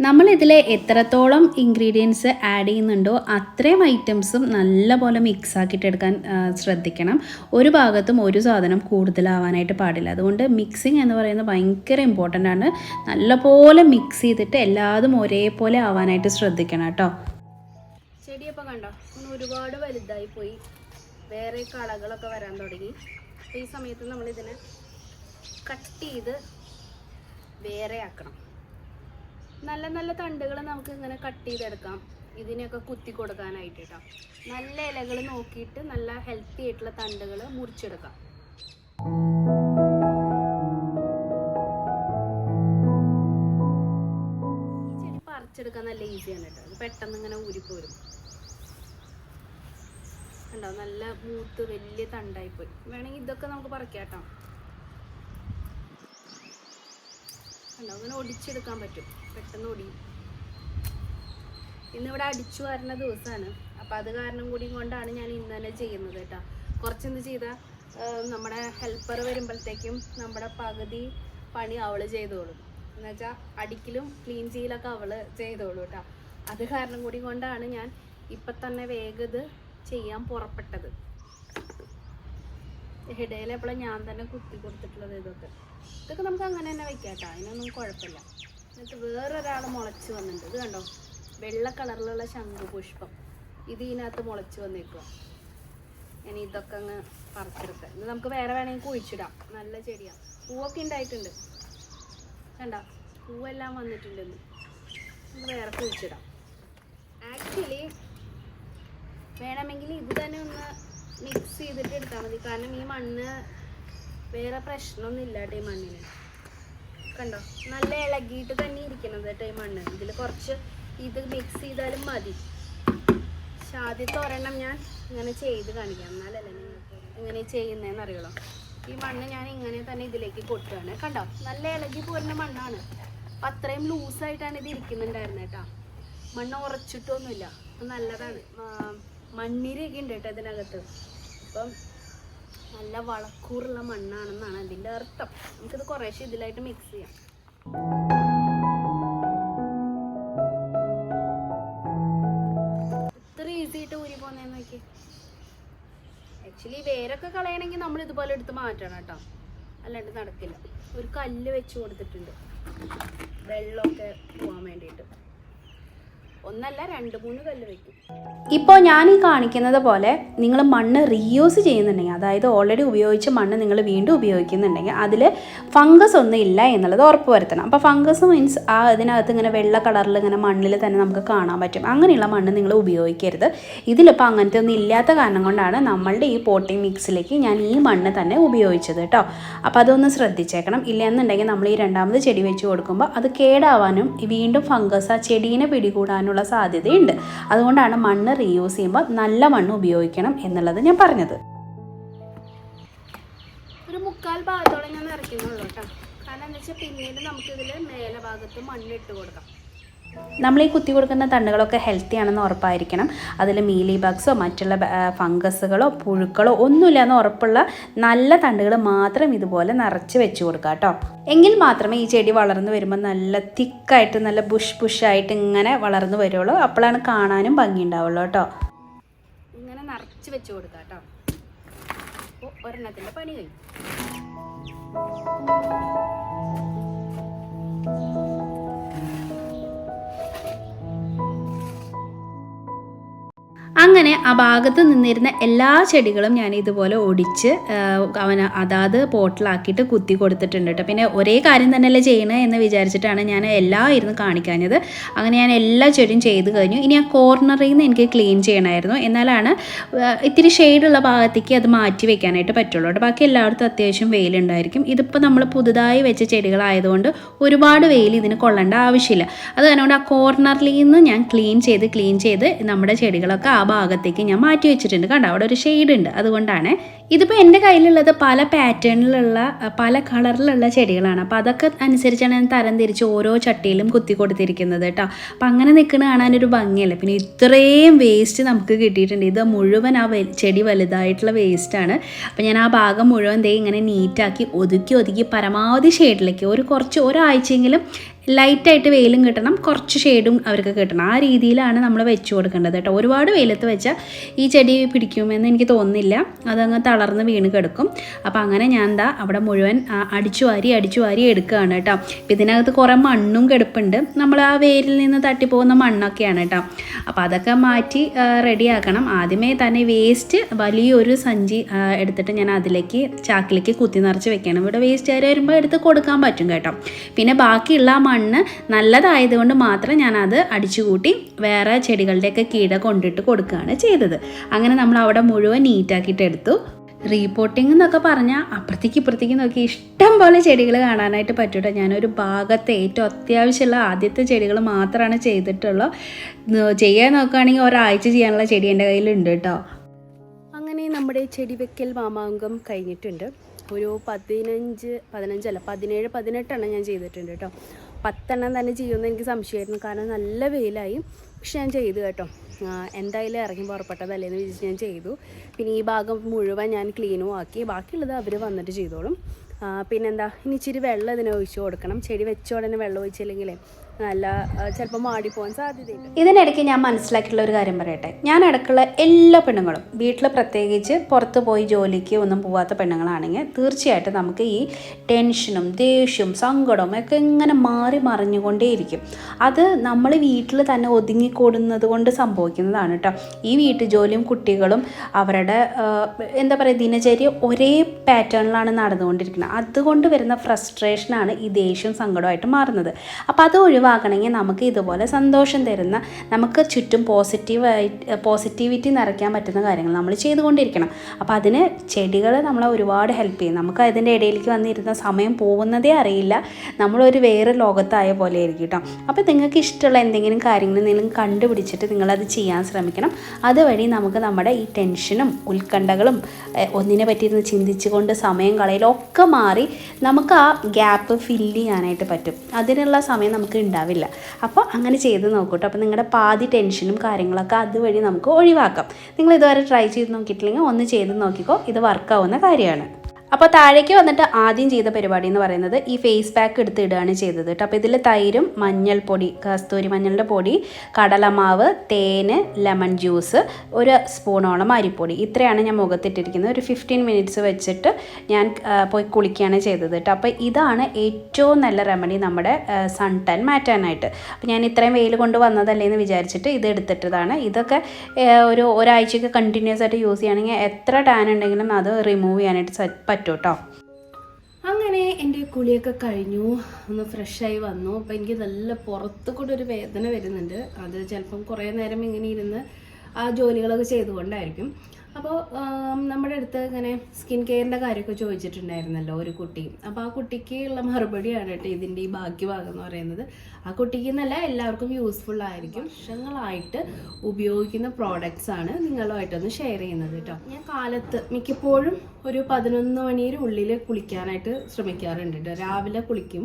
നമ്മളിതിൽ എത്രത്തോളം ഇൻഗ്രീഡിയൻസ് ആഡ് ചെയ്യുന്നുണ്ടോ അത്രയും ഐറ്റംസും നല്ലപോലെ മിക്സ് ആക്കിയിട്ട് എടുക്കാൻ ശ്രദ്ധിക്കണം. ഒരു ഭാഗത്തും ഒരു സാധനം കൂടുതലാവാനായിട്ട് പാടില്ല. അതുകൊണ്ട് മിക്സിങ് എന്ന് പറയുന്നത് ഭയങ്കര ഇമ്പോർട്ടന്റ് ആണ്. നല്ലപോലെ മിക്സ് ചെയ്തിട്ട് എല്ലാതും ഒരേപോലെ ആവാനായിട്ട് ശ്രദ്ധിക്കണം കേട്ടോ. ചെടിയപ്പോൾ കണ്ടോ? ഒരുപാട് വലുതായി പോയി. വേറെ കളകളൊക്കെ വരാൻ തുടങ്ങി. ഈ സമയത്ത് നമ്മളിതിനെ കട്ട് ചെയ്ത് വേറെ ആക്കണം. നല്ല നല്ല തണ്ടുകൾ നമുക്ക് ഇങ്ങനെ കട്ട് ചെയ്തെടുക്കാം. ഇതിനെയൊക്കെ കുത്തി കൊടുക്കാനായിട്ട് കേട്ടോ നല്ല ഇലകൾ നോക്കിയിട്ട് നല്ല ഹെൽത്തി ആയിട്ടുള്ള തണ്ടുകൾ മുറിച്ചെടുക്കാം. ഈ ചെടി പറിച്ചെടുക്കാൻ നല്ല ഈസിയാണ് കേട്ടോ. പെട്ടെന്ന് ഇങ്ങനെ ഊരിപ്പോരും. കണ്ടോ? നല്ല മൂത്ത് വലിയ തണ്ടായി പോയി വേണമെങ്കിൽ ഇതൊക്കെ നമുക്ക് പറിക്കാം കേട്ടോ കണ്ടോ? അങ്ങനെ ഒടിച്ചെടുക്കാൻ പറ്റും. പെട്ടെന്ന് ഒടിയും. ഇന്നിവിടെ അടിച്ചു വരുന്ന ദിവസമാണ് അപ്പം അത് കാരണം കൂടി കൊണ്ടാണ് ഞാൻ ഇന്ന് തന്നെ ചെയ്യുന്നത് കേട്ടോ. കുറച്ചെന്ത് ചെയ്താൽ നമ്മുടെ ഹെൽപ്പർ വരുമ്പോഴത്തേക്കും നമ്മുടെ പകുതി പണി അവൾ ചെയ്തോളും. എന്നുവെച്ചാൽ അടിക്കലും ക്ലീൻ ചെയ്യലൊക്കെ അവൾ ചെയ്തോളൂ കേട്ടോ. അത് കാരണം കൂടി കൊണ്ടാണ് ഞാൻ ഇപ്പം തന്നെ വേഗത് ചെയ്യാൻ പുറപ്പെട്ടത്. ഇടയിൽ എപ്പോഴും ഞാൻ തന്നെ കുത്തി കൊടുത്തിട്ടുള്ളത് ഇതൊക്കെ. ഇതൊക്കെ നമുക്ക് അങ്ങനെ തന്നെ വെക്കാം കേട്ടോ. അതിനൊന്നും കുഴപ്പമില്ല. എന്നിട്ട് വേറൊരാൾ മുളച്ച് വന്നിട്ടുണ്ട്. ഇത് കണ്ടോ? വെള്ള കളറിലുള്ള ശംഖുപുഷ്പം. ഇത് ഇതിനകത്ത് മുളച്ച് വന്നേക്കുക ഇനി ഇതൊക്കെ അങ്ങ് പറിച്ചെടുക്കാം. ഇത് നമുക്ക് വേറെ വേണമെങ്കിൽ കുഴിച്ചിടാം. നല്ല ചെടിയാണ് പൂവൊക്കെ ഉണ്ടായിട്ടുണ്ട്. കണ്ട? പൂവെല്ലാം വന്നിട്ടുണ്ട് നമുക്ക് വേറെ കുഴിച്ചിടാം. ആക്ച്വലി വേണമെങ്കിൽ ഇത് തന്നെ ഒന്ന് മിക്സ് ചെയ്തിട്ട് എടുത്താൽ മതി. കാരണം ഈ മണ്ണ് വേറെ പ്രശ്നമൊന്നും ഇല്ല കേട്ടോ ഈ മണ്ണിന്. കണ്ടോ? നല്ല ഇളകിയിട്ട് തന്നെ ഇരിക്കണത് കേട്ടോ ഈ മണ്ണ്. ഇതിൽ കുറച്ച് ഇത് മിക്സ് ചെയ്താലും മതി. പക്ഷെ ആദ്യത്തെ ഒരെണ്ണം ഞാൻ ഇങ്ങനെ ചെയ്ത് കാണിക്കാം. എന്നാലല്ലേ നിങ്ങൾക്ക് ഇങ്ങനെ ചെയ്യുന്നതെന്ന് അറിയുള്ളൂ. ഈ മണ്ണ് ഞാൻ ഇങ്ങനെ തന്നെ ഇതിലേക്ക് കൊട്ടുകയാണ് കണ്ടോ? നല്ല ഇളകി പോരുന്ന മണ്ണാണ്. അപ്പം അത്രയും ലൂസായിട്ടാണ് ഇത് ഇരിക്കുന്നുണ്ടായിരുന്നത് കേട്ടോ. മണ്ണ് ഉറച്ചിട്ടൊന്നുമില്ല. നല്ലതാണ്. മണ്ണിരയൊക്കെ ഉണ്ട് കേട്ടോ ഇതിനകത്ത്. അപ്പം നല്ല വളക്കൂറുള്ള മണ്ണാണെന്നാണ് അതിന്റെ അർത്ഥം. നമുക്കിത് കുറേശ്ശെ ഇതിലായിട്ട് മിക്സ് ചെയ്യാം. ഇത്ര ഈസി ആയിട്ട് ഊരി പോന്നേന്ന് നോക്കി ആക്ച്വലി വേരൊക്കെ കളയണമെങ്കിൽ നമ്മൾ ഇതുപോലെ എടുത്ത് മാറ്റണം കേട്ടോ. അല്ലാണ്ട് നടക്കില്ല. ഒരു കല്ല് വെച്ച് കൊടുത്തിട്ടുണ്ട്. വെള്ളമൊക്കെ പോകാൻ വേണ്ടിയിട്ട്. ഒന്നല്ല രണ്ട് മൂന്ന് കല്ല് വെക്കും. ഇപ്പോൾ ഞാൻ ഈ കാണിക്കുന്നത് പോലെ നിങ്ങൾ മണ്ണ് റീയൂസ് ചെയ്യുന്നുണ്ടെങ്കിൽ അതായത് ഓൾറെഡി ഉപയോഗിച്ച മണ്ണ് നിങ്ങൾ വീണ്ടും ഉപയോഗിക്കുന്നുണ്ടെങ്കിൽ അതിൽ ഫംഗസ് ഒന്നും ഇല്ല എന്നുള്ളത് ഉറപ്പ് വരുത്തണം അപ്പോൾ ഫംഗസ് മീൻസ് ആ അതിനകത്ത് ഇങ്ങനെ വെള്ള കളറിൽ ഇങ്ങനെ മണ്ണിൽ തന്നെ നമുക്ക് കാണാൻ പറ്റും. അങ്ങനെയുള്ള മണ്ണ് നിങ്ങൾ ഉപയോഗിക്കരുത്. ഇതിലിപ്പോൾ അങ്ങനത്തെ ഒന്നും ഇല്ലാത്ത കാരണം കൊണ്ടാണ് നമ്മളുടെ ഈ പോട്ടിംഗ് മിക്സിലേക്ക് ഞാൻ ഈ മണ്ണ് തന്നെ ഉപയോഗിച്ചത് കേട്ടോ അപ്പോൾ അതൊന്ന് ശ്രദ്ധിച്ചേക്കണം. ഇല്ലയെന്നുണ്ടെങ്കിൽ നമ്മൾ ഈ രണ്ടാമത് ചെടി വെച്ച് കൊടുക്കുമ്പോൾ അത് കേടാവാനും വീണ്ടും ഫംഗസ് ആ ചെടീനെ പിടികൂടാനുള്ള സാധ്യതയുണ്ട്. അതുകൊണ്ടാണ് മണ്ണ് റീയൂസ് ചെയ്യുമ്പോൾ നല്ല മണ്ണ് ഉപയോഗിക്കണം എന്നുള്ളത് ഞാൻ പറഞ്ഞത്. ഒരു മുക്കാൽ ഭാഗത്തോളം ഞാൻ നിറയ്ക്കുന്നുള്ളൂ കേട്ടോ. കാരണം എന്താ വെച്ചാൽ പിന്നീട് നമുക്കിതിൽ മേലെ ഭാഗത്ത് മണ്ണിട്ട് കൊടുക്കാം. നമ്മൾ ഈ കുത്തി കൊടുക്കുന്ന തണ്ടുകളൊക്കെ ഹെൽത്തി ആണെന്ന് ഉറപ്പായിരിക്കണം. അതിൽ മീലി ബഗ്സോ മറ്റുള്ള ഫംഗസുകളോ പുഴുക്കളോ ഒന്നുമില്ല എന്ന് ഉറപ്പുള്ള നല്ല തണ്ടുകൾ മാത്രം ഇതുപോലെ നിറച്ച് വെച്ച് കൊടുക്കുക കേട്ടോ. എങ്കിൽ മാത്രമേ ഈ ചെടി വളർന്നു വരുമ്പോൾ നല്ല തിക്കായിട്ട് നല്ല ബുഷ് ബുഷായിട്ട് ഇങ്ങനെ വളർന്നു വരുള്ളൂ. അപ്പോഴാണ് കാണാനും ഭംഗി ഉണ്ടാവുള്ളൂ കേട്ടോ. ഇങ്ങനെ നിറച്ച് വെച്ച് കൊടുക്കുക കേട്ടോ. ഒരെണ്ണത്തിന്റെ പണി കഴിഞ്ഞു. അങ്ങനെ ആ ഭാഗത്ത് നിന്നിരുന്ന എല്ലാ ചെടികളും ഞാൻ ഇതുപോലെ ഒടിച്ച് അവൻ അതാത് പോട്ടിലാക്കിയിട്ട് കുത്തി കൊടുത്തിട്ടുണ്ട് കേട്ടോ പിന്നെ ഒരേ കാര്യം തന്നെയല്ലേ ചെയ്യണേ എന്ന് വിചാരിച്ചിട്ടാണ് ഞാൻ എല്ലാം ഇരുന്ന് കാണിക്കാഞ്ഞത്. അങ്ങനെ ഞാൻ എല്ലാ ചെടിയും ചെയ്ത് കഴിഞ്ഞു. ഇനി ആ കോർണറിൽ നിന്ന് എനിക്ക് ക്ലീൻ ചെയ്യണമായിരുന്നു എന്നാലാണ് ഇത്തിരി ഷെയ്ഡുള്ള ഭാഗത്തേക്ക് അത് മാറ്റി വെക്കാനായിട്ട് പറ്റുള്ളൂ ബാക്കി എല്ലായിടത്തും അത്യാവശ്യം വെയിലുണ്ടായിരിക്കും. ഇതിപ്പോൾ നമ്മൾ പുതുതായി വെച്ച ചെടികളായതുകൊണ്ട് ഒരുപാട് വെയിൽ ഇതിന് കൊള്ളേണ്ട ആവശ്യമില്ല. അത് കാരണം ആ കോർണറിൽ നിന്ന് ഞാൻ ക്ലീൻ ചെയ്ത് ക്ലീൻ ചെയ്ത് നമ്മുടെ ചെടികളൊക്കെ ആ ഭാഗത്തേക്ക് ഞാൻ മാറ്റി വെച്ചിട്ടുണ്ട്. കണ്ടോ? അവിടെ ഒരു ഷെയ്ഡ് ഉണ്ട്. അതുകൊണ്ടാണ് ഇതിപ്പോൾ എന്റെ കയ്യിലുള്ളത് പല പാറ്റേണിലുള്ള പല കളറിലുള്ള ചെടികളാണ്. അപ്പോൾ അതൊക്കെ അനുസരിച്ചാണ് ഞാൻ തരം തിരിച്ച് ഓരോ ചട്ടിയിലും കുത്തി കൊടുത്തിരിക്കുന്നത് കേട്ടോ. അപ്പോൾ അങ്ങനെ നിൽക്കുന്ന കാണാനൊരു ഭംഗിയല്ല. പിന്നെ ഇത്രയും വേസ്റ്റ് നമുക്ക് കിട്ടിയിട്ടുണ്ട്. ഇത് മുഴുവൻ ആ ചെടി വലുതായിട്ടുള്ള വേസ്റ്റാണ് അപ്പോൾ ഞാൻ ആ ഭാഗം മുഴുവൻ ദേ ഇങ്ങനെ നീറ്റാക്കി ഒതുക്കി ഒതുക്കി പരമാവധി ഷെയ്ഡിലേക്ക് ഒരു കുറച്ച് ഒരാഴ്ചയെങ്കിലും ലൈറ്റായിട്ട് വെയിലും കിട്ടണം കുറച്ച് ഷെയ്ഡും അവർക്ക് കിട്ടണം. ആ രീതിയിലാണ് നമ്മൾ വെച്ച് കൊടുക്കേണ്ടത് കേട്ടോ. ഒരുപാട് വെയിലത്ത് വെച്ചാൽ ഈ ചെടി പിടിക്കുമെന്ന് എനിക്ക് തോന്നുന്നില്ല. അതങ്ങ് തളർന്ന് വീണ് കിടക്കും. അപ്പോൾ അങ്ങനെ ഞാൻ എന്താ അവിടെ മുഴുവൻ അടിച്ചു വാരി അടിച്ചു വാരി എടുക്കുകയാണ് കേട്ടോ. ഇതിനകത്ത് കുറേ മണ്ണും കിടപ്പുണ്ട്. നമ്മൾ ആ വേരിൽ നിന്ന് തട്ടിപ്പോകുന്ന മണ്ണൊക്കെയാണ് കേട്ടോ. അപ്പോൾ അതൊക്കെ മാറ്റി റെഡിയാക്കണം. ആദ്യമേ തന്നെ വേസ്റ്റ് വലിയൊരു സഞ്ചി എടുത്തിട്ട് ഞാൻ അതിലേക്ക് ചാക്കിലേക്ക് കുത്തി നിറച്ച് വെക്കണം. ഇവിടെ വേസ്റ്റ് ആര് വരുമ്പോൾ എടുത്ത് കൊടുക്കാൻ പറ്റും കേട്ടോ. പിന്നെ ബാക്കിയുള്ള ആ മണ്ണ് നല്ലതായതുകൊണ്ട് മാത്രം ഞാനത് അടിച്ചുകൂട്ടി വേറെ ചെടികളുടെയൊക്കെ കീട കൊണ്ടിട്ട് കൊടുക്കുകയാണ് ചെയ്തത്. അങ്ങനെ നമ്മൾ അവിടെ മുഴുവൻ നീറ്റാക്കിയിട്ട് എടുത്തു. റീപോട്ടിംഗ് എന്നൊക്കെ പറഞ്ഞാൽ അപ്പുറത്തേക്ക് ഇപ്പുറത്തേക്ക് നോക്കി ഇഷ്ടം പോലെ ചെടികൾ കാണാനായിട്ട് പറ്റൂട്ടോ. ഞാനൊരു ഭാഗത്തെ ഏറ്റവും അത്യാവശ്യമുള്ള ആദ്യത്തെ ചെടികൾ മാത്രമാണ് ചെയ്തിട്ടുള്ളൂ. ചെയ്യാൻ നോക്കുകയാണെങ്കിൽ ഒരാഴ്ച ചെയ്യാനുള്ള ചെടി എന്റെ കയ്യിലുണ്ട് കേട്ടോ. അങ്ങനെ നമ്മുടെ ചെടി വെക്കൽ മാമാങ്കം കഴിഞ്ഞിട്ടുണ്ട്. ഒരു പതിനഞ്ച് പതിനഞ്ചല്ല പതിനേഴ് പതിനെട്ടെണ്ണം ഞാൻ ചെയ്തിട്ടുണ്ട് കേട്ടോ. പത്തെണ്ണം തന്നെ ചെയ്യുമെന്ന് എനിക്ക് സംശയമായിരുന്നു. കാരണം നല്ല വെയിലായി. പക്ഷെ ഞാൻ ചെയ്തു കേട്ടോ. എന്തായാലും ഇറങ്ങി പുറപ്പെട്ടതല്ലേ എന്ന് വിചാരിച്ച് ഞാൻ ചെയ്തു. പിന്നെ ഈ ഭാഗം മുഴുവൻ ഞാൻ ക്ലീനും ആക്കി. ബാക്കിയുള്ളത് അവർ വന്നിട്ട് ചെയ്തോളും. പിന്നെന്താ? ഇനി ഇച്ചിരി വെള്ളം ഇതിനെ ഒഴിച്ചു കൊടുക്കണം. ചെടി വെച്ച ഉടനെ വെള്ളം ഒഴിച്ചില്ലെങ്കിലേ നല്ല ചിലപ്പോൾ മാടിപ്പോകാൻ സാധ്യതയുണ്ട്. ഇതിനിടയ്ക്ക് ഞാൻ മനസ്സിലാക്കിയിട്ടുള്ള ഒരു കാര്യം പറയട്ടെ. ഞാൻ ഇടയ്ക്കുള്ള എല്ലാ പെണ്ണുങ്ങളും വീട്ടിൽ പ്രത്യേകിച്ച് പുറത്ത് പോയി ജോലിക്ക് ഒന്നും പോവാത്ത പെണ്ണുങ്ങളാണെങ്കിൽ തീർച്ചയായിട്ടും നമുക്ക് ഈ ടെൻഷനും ദേഷ്യവും സങ്കടവും ഒക്കെ ഇങ്ങനെ മാറി മറിഞ്ഞുകൊണ്ടേയിരിക്കും. അത് നമ്മൾ വീട്ടിൽ തന്നെ ഒതുങ്ങിക്കൂടുന്നത് കൊണ്ട് സംഭവിക്കുന്നതാണ് കേട്ടോ. ഈ വീട്ടു ജോലിയും കുട്ടികളും അവരുടെ എന്താ പറയുക ദിനചര്യ ഒരേ പാറ്റേണിലാണ് നടന്നുകൊണ്ടിരിക്കുന്നത്. അതുകൊണ്ട് വരുന്ന ഫ്രസ്ട്രേഷനാണ് ഈ ദേഷ്യവും സങ്കടമായിട്ട് മാറുന്നത്. അപ്പോൾ അത് ഒഴിവാക്കണമെങ്കിൽ നമുക്ക് ഇതുപോലെ സന്തോഷം തരുന്ന നമുക്ക് ചുറ്റും പോസിറ്റീവായിട്ട് പോസിറ്റിവിറ്റി നിറയ്ക്കാൻ പറ്റുന്ന കാര്യങ്ങൾ നമ്മൾ ചെയ്തുകൊണ്ടിരിക്കണം. അപ്പോൾ അതിന് ചെടികൾ നമ്മളെ ഒരുപാട് ഹെൽപ്പ് ചെയ്യും. നമുക്ക് അതിന്റെ ഇടയിലേക്ക് വന്നിരുന്ന സമയം പോകുന്നതേ അറിയില്ല. നമ്മളൊരു വേറെ ലോകത്തായ പോലെ ആയിരിക്കും കേട്ടോ അപ്പോൾ നിങ്ങൾക്ക് ഇഷ്ടമുള്ള എന്തെങ്കിലും കാര്യങ്ങൾ നിങ്ങൾ കണ്ടുപിടിച്ചിട്ട് നിങ്ങളത് ചെയ്യാൻ ശ്രമിക്കണം. അതുവഴി നമുക്ക് നമ്മുടെ ഈ ടെൻഷനും ഉത്കണ്ഠകളും ഒന്നിനെ പറ്റിയിരുന്ന് ചിന്തിച്ചുകൊണ്ട് സമയം കളയലും ഒക്കെ മാറി നമുക്ക് ആ ഗ്യാപ്പ് ഫില്ല് ചെയ്യാനായിട്ട് പറ്റും. അതിനുള്ള സമയം നമുക്ക് ഉണ്ടാവില്ല. അപ്പോൾ അങ്ങനെ ചെയ്ത് നോക്കൂട്ടോ. അപ്പോൾ നിങ്ങളുടെ പാതി ടെൻഷനും കാര്യങ്ങളൊക്കെ അതുവഴി നമുക്ക് ഒഴിവാക്കാം. നിങ്ങൾ ഇതുവരെ ട്രൈ ചെയ്ത് നോക്കിയിട്ടില്ലെങ്കിൽ ഒന്ന് ചെയ്ത് നോക്കിക്കോ. ഇത് വർക്കാവുന്ന കാര്യമാണ്. അപ്പോൾ താഴേക്ക് വന്നിട്ട് ആദ്യം ചെയ്ത പരിപാടി എന്ന് പറയുന്നത് ഈ ഫേസ് പാക്ക് എടുത്ത് ഇടുകയാണ് ചെയ്തത് കേട്ടോ. അപ്പോൾ ഇതിൽ തൈരും മഞ്ഞൾപ്പൊടി കസ്തൂരി മഞ്ഞളുടെ പൊടി കടലമാവ് തേന് ലെമൺ ജ്യൂസ് ഒരു സ്പൂണോളം അരിപ്പൊടി. ഇത്രയാണ് ഞാൻ മുഖത്തിട്ടിരിക്കുന്നത്. ഒരു ഫിഫ്റ്റീൻ മിനിറ്റ്സ് വെച്ചിട്ട് ഞാൻ പോയി കുളിക്കുകയാണ് ചെയ്തത് കേട്ടോ. അപ്പോൾ ഇതാണ് ഏറ്റവും നല്ല റെമഡി നമ്മുടെ സൺ ടാൻ മാറ്റാനായിട്ട്. അപ്പോൾ ഞാൻ ഇത്രയും വെയിൽ കൊണ്ട് വന്നതല്ലേ എന്ന് വിചാരിച്ചിട്ട് ഇത് എടുത്തിട്ടതാണ്. ഇതൊക്കെ ഒരു ഒരാഴ്ചയ്ക്ക് കണ്ടിന്യൂസ് ആയിട്ട് യൂസ് ചെയ്യുകയാണെങ്കിൽ എത്ര ടാൻ ഉണ്ടെങ്കിലും അത് റിമൂവ് ചെയ്യാനായിട്ട് പറ്റും കേട്ടോ അങ്ങനെ എന്റെ കുളിയൊക്കെ കഴിഞ്ഞു. ഒന്ന് ഫ്രഷായി വന്നു. അപ്പം എനിക്ക് നല്ല പുറത്ത് കൂടെ ഒരു വേദന വരുന്നുണ്ട്. അത് ചിലപ്പം കുറേ നേരം ഇങ്ങനെ ഇരുന്ന് ആ ജോലികളൊക്കെ ചെയ്തുകൊണ്ടായിരിക്കും. അപ്പോൾ നമ്മുടെ അടുത്ത് ഇങ്ങനെ സ്കിൻ കെയറിന്റെ കാര്യമൊക്കെ ചോദിച്ചിട്ടുണ്ടായിരുന്നല്ലോ ഒരു കുട്ടി. അപ്പോൾ ആ കുട്ടിക്ക് ഉള്ള മറുപടിയാണ് കേട്ടോ ഇതിന്റെ ഈ ബാക്കി ഭാഗം എന്ന് പറയുന്നത്. ആ കുട്ടിക്ക് എന്നല്ല എല്ലാവർക്കും യൂസ്ഫുൾ ആയിരിക്കും. വർഷങ്ങളായിട്ട് ഉപയോഗിക്കുന്ന പ്രോഡക്റ്റ്സ് ആണ് നിങ്ങളുമായിട്ടൊന്ന് ഷെയർ ചെയ്യുന്നത് കേട്ടോ. ഞാൻ കാലത്ത് മിക്കപ്പോഴും ഒരു പതിനൊന്ന് മണിയുടെ ഉള്ളിൽ കുളിക്കാനായിട്ട് ശ്രമിക്കാറുണ്ട് കേട്ടോ. രാവിലെ കുളിക്കും.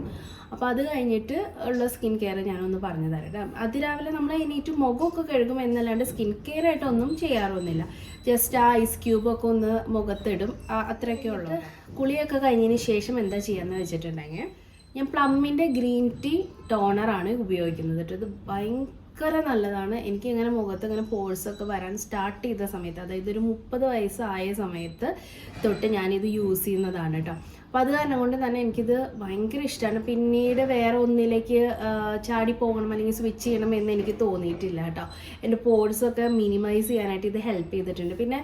അപ്പോൾ അത് കഴിഞ്ഞിട്ട് ഉള്ള സ്കിൻ കെയർ ഞാനൊന്ന് പറഞ്ഞു തരാം കേട്ടോ. അതിരാവിലെ നമ്മൾ എണീറ്റ് മുഖമൊക്കെ കഴുകും എന്നല്ലാണ്ട് സ്കിൻ കെയർ ആയിട്ടൊന്നും ചെയ്യാറൊന്നുമില്ല. ജസ്റ്റ് ആ ഐസ് ക്യൂബൊക്കെ ഒന്ന് മുഖത്തിടും. അത്രയൊക്കെ ഉള്ളൂ. കുളിയൊക്കെ കഴിഞ്ഞതിന് ശേഷം എന്താ ചെയ്യാന്ന് വെച്ചിട്ടുണ്ടെങ്കിൽ ഞാൻ പ്ലമ്മിന്റെ ഗ്രീൻ ടീ ടോണറാണ് ഉപയോഗിക്കുന്നത് കേട്ടോ. ഇത് ഭയങ്കര നല്ലതാണ്. എനിക്ക് ഇങ്ങനെ മുഖത്ത് ഇങ്ങനെ പോഴ്സ് ഒക്കെ വരാൻ സ്റ്റാർട്ട് ചെയ്ത സമയത്ത് അതായത് ഒരു മുപ്പത് വയസ്സായ സമയത്ത് തൊട്ട് ഞാനിത് യൂസ് ചെയ്യുന്നതാണ് കേട്ടോ. അപ്പം അത് കാരണം കൊണ്ട് തന്നെ എനിക്കിത് ഭയങ്കര ഇഷ്ടമാണ് പിന്നീട് വേറെ ഒന്നിലേക്ക് ചാടി പോകണം അല്ലെങ്കിൽ സ്വിച്ച് ചെയ്യണം എന്ന് എനിക്ക് തോന്നിയിട്ടില്ല കേട്ടോ. എന്റെ ഒക്കെ മിനിമൈസ് ചെയ്യാനായിട്ട് ഇത് ഹെൽപ്പ് ചെയ്തിട്ടുണ്ട്. പിന്നെ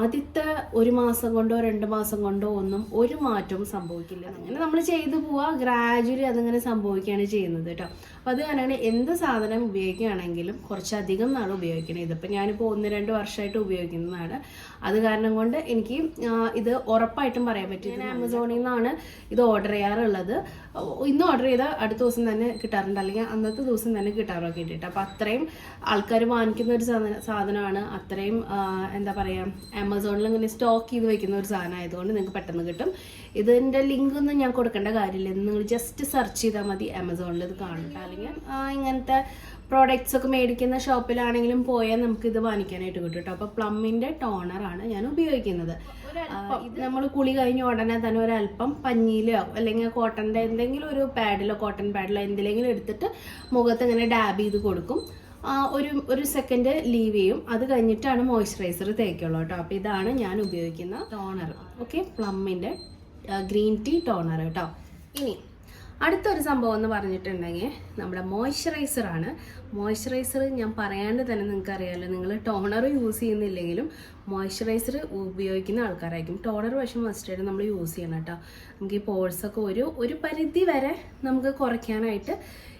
ആദ്യത്തെ ഒരു മാസം കൊണ്ടോ രണ്ട് മാസം കൊണ്ടോ ഒന്നും ഒരു മാറ്റവും സംഭവിക്കില്ല. അങ്ങനെ നമ്മൾ ചെയ്തു പോവുക ഗ്രാജുവലി അതിങ്ങനെ സംഭവിക്കുകയാണ് ചെയ്യുന്നത് കേട്ടോ. അപ്പോൾ അത് കാരണമാണ് എന്ത് സാധനം ഉപയോഗിക്കുകയാണെങ്കിലും കുറച്ചധികം നാൾ ഉപയോഗിക്കണം. ഇതിപ്പോൾ ഞാനിപ്പോൾ ഒന്ന് രണ്ട് വർഷമായിട്ട് ഉപയോഗിക്കുന്നതാണ്. അത് കാരണം കൊണ്ട് എനിക്ക് ഇത് ഉറപ്പായിട്ടും പറയാൻ പറ്റും ഞാൻ ആമസോണിൽ നിന്നാണ് ഇത് ഓർഡർ ചെയ്യാറുള്ളത്. ഇന്ന് ഓർഡർ ചെയ്താൽ അടുത്ത ദിവസം തന്നെ കിട്ടാറുണ്ട്. അല്ലെങ്കിൽ അന്നത്തെ ദിവസം തന്നെ കിട്ടാറൊക്കെ ഇട്ടിട്ട് അപ്പോൾ അത്രയും ആൾക്കാർ വാങ്ങിക്കുന്ന ഒരു സാധന സാധനമാണ്. അത്രയും എന്താ പറയുക ആമസോണിൽ ഇങ്ങനെ സ്റ്റോക്ക് ചെയ്ത് വെക്കുന്ന ഒരു സാധനം ആയതുകൊണ്ട് നിങ്ങൾക്ക് പെട്ടെന്ന് കിട്ടും. ഇതിന്റെ ലിങ്ക് ഒന്നും ഞാൻ കൊടുക്കേണ്ട കാര്യമില്ല. നിങ്ങൾ ജസ്റ്റ് സെർച്ച് ചെയ്താൽ മതി. ആമസോണിൽ ഇത് കാണണ്ട അല്ലെങ്കിൽ ഇങ്ങനത്തെ പ്രോഡക്റ്റ്സ് ഒക്കെ മേടിക്കുന്ന ഷോപ്പിലാണെങ്കിലും പോയാൽ നമുക്ക് ഇത് വാങ്ങിക്കാനായിട്ട് കിട്ടും കേട്ടോ അപ്പോൾ പ്ലമ്മിന്റെ ടോണറാണ് ഞാൻ ഉപയോഗിക്കുന്നത്. ഇത് നമ്മൾ കുളി കഴിഞ്ഞ ഉടനെ തന്നെ ഒരല്പം പഞ്ഞിയിലോ അല്ലെങ്കിൽ കോട്ടന്റെ എന്തെങ്കിലും ഒരു പാഡിലോ കോട്ടൺ പാഡിലോ എന്തിലെങ്കിലും എടുത്തിട്ട് മുഖത്ത് ഇങ്ങനെ ഡാബ് ചെയ്ത് കൊടുക്കും. ഒരു ഒരു സെക്കൻഡ് ലീവ് ചെയ്യും. അത് കഴിഞ്ഞിട്ടാണ് മോയ്സ്ചറൈസർ തേക്കുള്ളൂ കേട്ടോ അപ്പോൾ ഇതാണ് ഞാൻ ഉപയോഗിക്കുന്ന ടോണർ ഓക്കെ പ്ലമ്മിന്റെ ഗ്രീൻ ടീ ടോണർ കേട്ടോ. ഇനി അടുത്തൊരു സംഭവം എന്ന് പറഞ്ഞിട്ടുണ്ടെങ്കിൽ നമ്മുടെ മോയ്സ്ചറൈസർ ആണ്. മോയ്സ്ചറൈസർ ഞാൻ പറയാണ്ട് തന്നെ നിങ്ങൾക്ക് അറിയാമല്ലോ നിങ്ങൾ ടോണർ യൂസ് ചെയ്യുന്നില്ലെങ്കിലും മോയ്സ്ചറൈസർ ഉപയോഗിക്കുന്ന ആൾക്കാരായിരിക്കും. ടോണർ പക്ഷേ മസ്റ്റായിട്ട് നമ്മൾ യൂസ് ചെയ്യണം കേട്ടോ. നമുക്ക് ഈ പോഴ്സൊക്കെ ഒരു ഒരു പരിധി വരെ നമുക്ക് കുറയ്ക്കാനായിട്ട്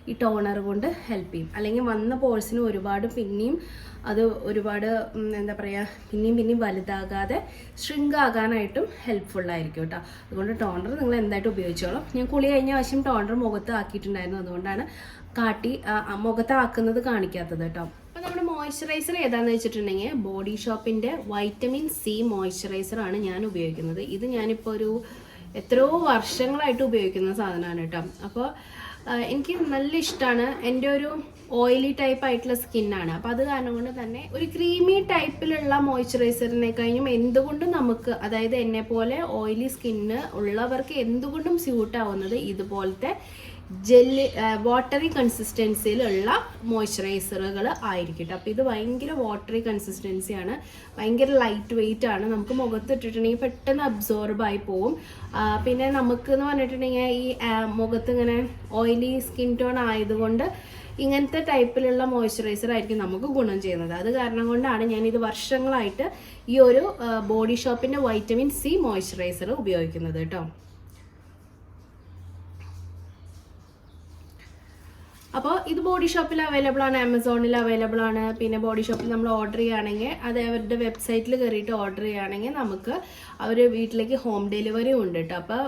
ഈ ടോണർ കൊണ്ട് ഹെൽപ്പ് ചെയ്യും. അല്ലെങ്കിൽ വന്ന പോഴ്സിന് ഒരുപാട് പിന്നെയും അത് ഒരുപാട് എന്താ പറയുക പിന്നെയും പിന്നെയും വലുതാകാതെ ആകാനായിട്ടും ഹെൽപ്ഫുൾ ആയിരിക്കും കേട്ടോ. അതുകൊണ്ട് ടോണർ നിങ്ങൾ എന്തായിട്ട് ഉപയോഗിച്ചോളാം. ഞാൻ കുളി കഴിഞ്ഞ വശം ടോണർ മുഖത്ത് ആക്കിയിട്ടുണ്ടായിരുന്നു. അതുകൊണ്ടാണ് കാട്ടി മുഖത്ത് ആക്കുന്നത് കാണിക്കാത്തത് കേട്ടോ. അപ്പോൾ നമ്മുടെ മോയ്സ്ചറൈസർ ഏതാണെന്ന് വെച്ചിട്ടുണ്ടെങ്കിൽ ബോഡി ഷോപ്പിന്റെ വൈറ്റമിൻ സി മോയ്സ്ചറൈസർ ആണ് ഞാൻ ഉപയോഗിക്കുന്നത്. ഇത് ഞാനിപ്പോൾ ഒരു എത്രയോ വർഷങ്ങളായിട്ട് ഉപയോഗിക്കുന്ന സാധനമാണ് കേട്ടോ. അപ്പോൾ എനിക്ക് നല്ല ഇഷ്ടമാണ് എന്റെ ഒരു ഓയിലി ടൈപ്പ് ആയിട്ടുള്ള സ്കിന്നാണ് അപ്പോൾ അത് കാരണം കൊണ്ട് തന്നെ ഒരു ക്രീമി ടൈപ്പിലുള്ള മോയ്സ്ചറൈസറിനെ കഴിഞ്ഞും എന്തുകൊണ്ടും നമുക്ക് അതായത് എന്നെ പോലെ ഓയിലി സ്കിന്ന് ഉള്ളവർക്ക് എന്തുകൊണ്ടും സ്യൂട്ട് ആവുന്നത് ഇതുപോലത്തെ ജെല്ലി വാട്ടറി കൺസിസ്റ്റൻസിയിലുള്ള മോയ്സ്ചറൈസറുകൾ ആയിരിക്കും കേട്ടോ അപ്പോൾ ഇത് ഭയങ്കര വാട്ടറി കൺസിസ്റ്റൻസിയാണ് ഭയങ്കര ലൈറ്റ് വെയിറ്റ് ആണ്. നമുക്ക് മുഖത്ത് ഇട്ടിട്ടുണ്ടെങ്കിൽ പെട്ടെന്ന് അബ്സോർബ് ആയി പോവും. പിന്നെ നമുക്ക് എന്ന് പറഞ്ഞിട്ടുണ്ടെങ്കിൽ ഈ മുഖത്ത് ഇങ്ങനെ ഓയിലി സ്കിൻ ടോൺ ആയതുകൊണ്ട് ഇങ്ങനത്തെ ടൈപ്പിലുള്ള മോയ്സ്ചറൈസർ ആയിരിക്കും നമുക്ക് ഗുണം ചെയ്യുന്നത്. അത് കാരണം കൊണ്ടാണ് ഇത് വർഷങ്ങളായിട്ട് ഈ ഒരു ബോഡി ഷോപ്പിന്റെ വൈറ്റമിൻ സി മോയ്സ്ചറൈസർ ഉപയോഗിക്കുന്നത് കേട്ടോ അപ്പോൾ ഇത് ബോഡി ഷോപ്പിൽ അവൈലബിൾ ആണ് ആമസോണിൽ അവൈലബിൾ ആണ്. പിന്നെ ബോഡി ഷോപ്പിൽ നമ്മൾ ഓർഡർ ചെയ്യുകയാണെങ്കിൽ അത് അവരുടെ വെബ്സൈറ്റിൽ കയറിയിട്ട് ഓർഡർ ചെയ്യുകയാണെങ്കിൽ നമുക്ക് അവർ വീട്ടിലേക്ക് ഹോം ഡെലിവറി ഉണ്ട് കേട്ടോ അപ്പോൾ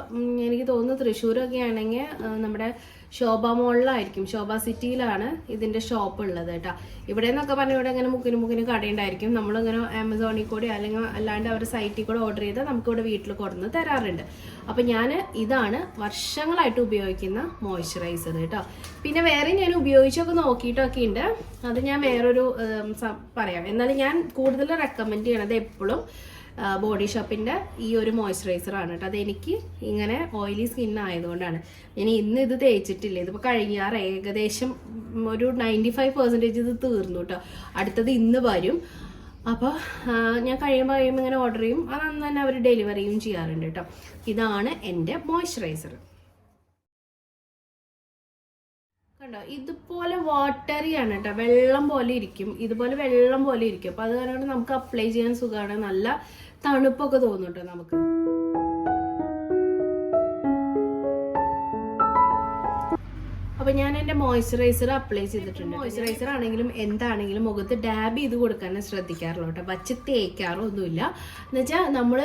എനിക്ക് തോന്നുന്നു തൃശ്ശൂരൊക്കെ ആണെങ്കിൽ നമ്മുടെ ശോഭ മോളിലായിരിക്കും. ശോഭ സിറ്റിയിലാണ് ഇതിന്റെ ഷോപ്പ് ഉള്ളത് കേട്ടോ. ഇവിടെ നിന്നൊക്കെ പറഞ്ഞാൽ ഇവിടെ ഇങ്ങനെ മുക്കിന് മുക്കിന് കടയുണ്ടായിരിക്കും. നമ്മളിങ്ങനെ ആമസോണിൽ കൂടി അല്ലെങ്കിൽ അല്ലാണ്ട് അവരുടെ സൈറ്റിൽ കൂടെ ഓർഡർ ചെയ്താൽ നമുക്കിവിടെ വീട്ടിൽ കൊടുന്ന് തരാറുണ്ട്. അപ്പോൾ ഞാൻ ഇതാണ് വർഷങ്ങളായിട്ട് ഉപയോഗിക്കുന്ന മോയ്സ്ചറൈസർ കേട്ടോ. പിന്നെ വേറെ ഞാൻ ഉപയോഗിച്ചൊക്കെ നോക്കിയിട്ടൊക്കെ ഉണ്ട് അത് ഞാൻ വേറൊരു പറയാം. എന്നാലും ഞാൻ കൂടുതൽ റെക്കമെൻഡ് ചെയ്യണത് എപ്പോഴും ബോഡി ഷോപ്പിന്റെ ഈ ഒരു മോയ്സ്ചറൈസർ ആണ് കേട്ടോ. അതെനിക്ക് ഇങ്ങനെ ഓയിലി സ്കിൻ ആയതുകൊണ്ടാണ്. ഇനി ഇന്ന് ഇത് തേച്ചിട്ടില്ല. ഇതിപ്പോൾ കഴിഞ്ഞാറ് ഏകദേശം ഒരു നയന്റി ഫൈവ് പെർസെന്റേജ് ഇത് തീർന്നു കേട്ടോ. അടുത്തത് ഇന്ന് വരും. അപ്പോൾ ഞാൻ കഴിയുമ്പോൾ കഴിയുമ്പോൾ ഇങ്ങനെ ഓർഡർ ചെയ്യും. അത് അന്ന് തന്നെ അവർ ഡെലിവറിയും ചെയ്യാറുണ്ട് കേട്ടോ. ഇതാണ് എന്റെ മോയ്സ്ചറൈസർ കണ്ടോ ഇതുപോലെ വാട്ടറി ആണ് കേട്ടോ വെള്ളം പോലെ ഇരിക്കും. ഇതുപോലെ വെള്ളം പോലെ ഇരിക്കും. അപ്പൊ അത് കാരണം നമുക്ക് അപ്ലൈ ചെയ്യാൻ സുഖമാണ്. നല്ല തണുപ്പൊക്കെ തോന്നും നമുക്ക്. അപ്പോൾ ഞാൻ എന്റെ മോയ്സ്ചറൈസർ അപ്ലൈ ചെയ്തിട്ടുണ്ട്. മോയ്സ്ചറൈസർ ആണെങ്കിലും എന്താണെങ്കിലും മുഖത്ത് ഡാബ് ചെയ്ത് കൊടുക്കാൻ ശ്രദ്ധിക്കാറുള്ളൂ കേട്ടോ. വച്ച് തേക്കാറോ ഒന്നുമില്ല എന്നുവെച്ചാൽ നമ്മൾ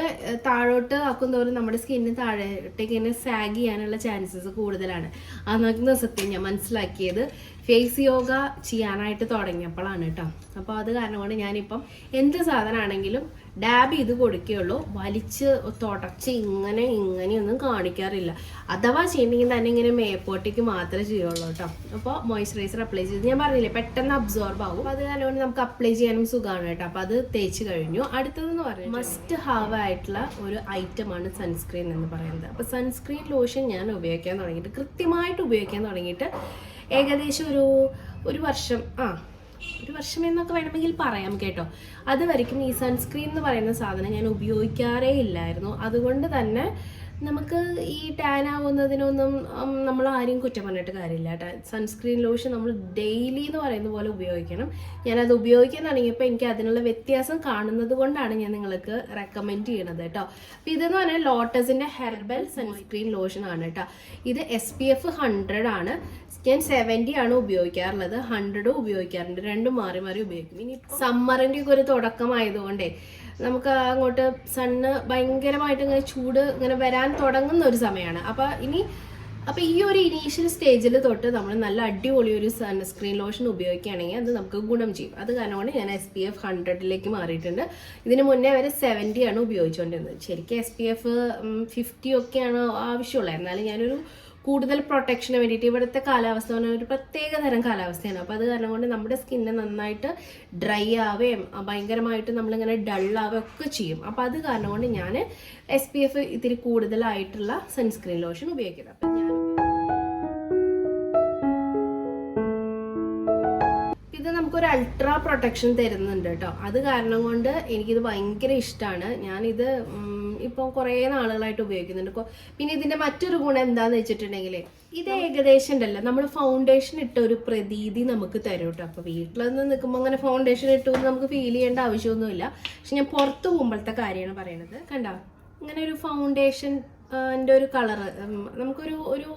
താഴോട്ട് ആക്കും തോറും നമ്മുടെ സ്കിന്നിന് താഴോട്ടേക്ക് ഇങ്ങനെ സാഗ് ചെയ്യാനുള്ള ചാൻസസ് കൂടുതലാണ്. അന്നത്തെ ദിവസത്തെ ഞാൻ മനസ്സിലാക്കിയത് ഫേസ് യോഗ ചെയ്യാനായിട്ട് തുടങ്ങിയപ്പോഴാണ് കേട്ടോ. അപ്പോൾ അത് കാരണം കൊണ്ട് ഞാനിപ്പം എന്ത് സാധനമാണെങ്കിലും ഡാബ് ചെയ്ത് കൊടുക്കുകയുള്ളൂ. വലിച്ച് തുടച്ച് ഇങ്ങനെ ഇങ്ങനെയൊന്നും കാണിക്കാറില്ല. അഥവാ ചെയ്യണമെങ്കിൽ തന്നെ ഇങ്ങനെ മേപ്പോട്ടേക്ക് മാത്രമേ ചെയ്യുള്ളൂ കേട്ടോ. അപ്പോൾ മോയ്സ്ചറൈസർ അപ്ലൈ ചെയ്ത് ഞാൻ പറഞ്ഞില്ലേ പെട്ടെന്ന് അബ്സോർബ് ആകും അത് കാരണം നമുക്ക് അപ്ലൈ ചെയ്യാനും സുഖമാണ് കേട്ടോ. അപ്പോൾ അത് തേച്ച് കഴിഞ്ഞു. അടുത്തതെന്ന് പറയുന്നത് മസ്റ്റ് ഹാവ് ആയിട്ടുള്ള ഒരു ഐറ്റമാണ് സൺസ്ക്രീൻ എന്ന് പറയുന്നത്. അപ്പോൾ സൺസ്ക്രീൻ ലോഷൻ ഞാൻ ഉപയോഗിക്കാൻ തുടങ്ങിയിട്ട് കൃത്യമായിട്ട് ഉപയോഗിക്കാൻ തുടങ്ങിയിട്ട് ഏകദേശം ഒരു ഒരു വർഷം ആ ഒരു വർഷം എന്നൊക്കെ വേണമെങ്കിൽ പറയാം കേട്ടോ. അതുവരെയ്ക്കും ഈ സൺസ്ക്രീൻ എന്ന് പറയുന്ന സാധനം ഞാൻ ഉപയോഗിക്കാറേ ഇല്ലായിരുന്നു. അതുകൊണ്ട് തന്നെ നമുക്ക് ഈ ടാൻ ആവുന്നതിനൊന്നും നമ്മൾ ആരെയും കുറ്റം പറഞ്ഞിട്ട് കാര്യമില്ല സൺസ്ക്രീൻ ലോഷൻ നമ്മൾ ഡെയിലി എന്ന് പറയുന്ന പോലെ ഉപയോഗിക്കണം. ഞാനത് ഉപയോഗിക്കാൻ തുടങ്ങിയപ്പോൾ എനിക്ക് അതിനുള്ള വ്യത്യാസം കാണുന്നത് കൊണ്ടാണ് ഞാൻ നിങ്ങൾക്ക് റെക്കമെൻഡ് ചെയ്യണത് കേട്ടോ. അപ്പം ഇതെന്ന് പറഞ്ഞാൽ ലോട്ടസിന്റെ ഹെർബൽ സൺസ്ക്രീൻ ലോഷൻ ആണ് കേട്ടോ. ഇത് എസ് പി എഫ് ഹൺഡ്രഡ് ആണ്. ഞാൻ സെവന്റി ആണ് ഉപയോഗിക്കാറുള്ളത്. ഹൺഡ്രഡും ഉപയോഗിക്കാറുണ്ട്. രണ്ടും മാറി മാറി ഉപയോഗിക്കും. ഇനി സമ്മറിന്റെ ഒക്കെ ഒരു തുടക്കമായതുകൊണ്ടേ നമുക്ക് അങ്ങോട്ട് സണ്ണ് ഭയങ്കരമായിട്ട് ഇങ്ങനെ ചൂട് ഇങ്ങനെ വരാൻ തുടങ്ങുന്ന ഒരു സമയമാണ് അപ്പോൾ ഇനി അപ്പോൾ ഈ ഒരു ഇനീഷ്യൽ സ്റ്റേജിൽ തൊട്ട് നമ്മൾ നല്ല അടിപൊളി ഒരു സൺസ്ക്രീൻ ലോഷൻ ഉപയോഗിക്കുകയാണെങ്കിൽ അത് നമുക്ക് ഗുണം ചെയ്യും. അത് കാരണമാണ് ഞാൻ എസ് പി എഫ് ഹൺഡ്രഡിലേക്ക് മാറിയിട്ടുണ്ട്. ഇതിന് മുന്നേ വരെ സെവന്റി ആണ് ഉപയോഗിച്ചുകൊണ്ടിരുന്നത് ശരിക്കും എസ് പി എഫ് ഫിഫ്റ്റി ഒക്കെയാണ് ആവശ്യമുള്ളത്. എന്നാലും ഞാനൊരു കൂടുതൽ പ്രൊട്ടക്ഷന് വേണ്ടിയിട്ട് ഇവിടുത്തെ കാലാവസ്ഥ പറഞ്ഞാൽ ഒരു പ്രത്യേക തരം കാലാവസ്ഥയാണ്. അപ്പോൾ അത് കാരണം കൊണ്ട് നമ്മുടെ സ്കിന്നെ നന്നായിട്ട് ഡ്രൈ ആവുകയും ഭയങ്കരമായിട്ട് നമ്മളിങ്ങനെ ഡള്ളാവുകയും ഒക്കെ ചെയ്യും. അപ്പോൾ അത് കാരണം കൊണ്ട് ഞാൻ എസ് പി എഫ് ഇത്തിരി കൂടുതലായിട്ടുള്ള സൺസ്ക്രീൻ ലോഷൻ ഉപയോഗിക്കുന്നത്. അപ്പം ഞാൻ നമുക്കൊരു അൾട്രാ പ്രൊട്ടക്ഷൻ തരുന്നുണ്ട് കേട്ടോ. അത് കാരണം കൊണ്ട് എനിക്കിത് ഭയങ്കര ഇഷ്ടമാണ് ഞാനിത് ഇപ്പം കുറേ നാളുകളായിട്ട് ഉപയോഗിക്കുന്നുണ്ട്. പിന്നെ ഇതിന്റെ മറ്റൊരു ഗുണം എന്താന്ന് വെച്ചിട്ടുണ്ടെങ്കിൽ ഇത് ഏകദേശം ഉണ്ടല്ലോ. നമ്മൾ ഫൗണ്ടേഷൻ ഇട്ട ഒരു പ്രതീതി നമുക്ക് തരും കേട്ടോ അപ്പൊ വീട്ടിലൊന്ന് നിൽക്കുമ്പോൾ അങ്ങനെ ഫൗണ്ടേഷൻ ഇട്ടു നമുക്ക് ഫീൽ ചെയ്യേണ്ട ആവശ്യമൊന്നുമില്ല. പക്ഷെ ഞാൻ പുറത്ത് പോകുമ്പോഴത്തെ കാര്യമാണ് പറയണത്. കണ്ടോ? ഇങ്ങനെ ഒരു ഫൗണ്ടേഷൻ എന്റെ ഒരു കളറ് നമുക്കൊരു ഒരു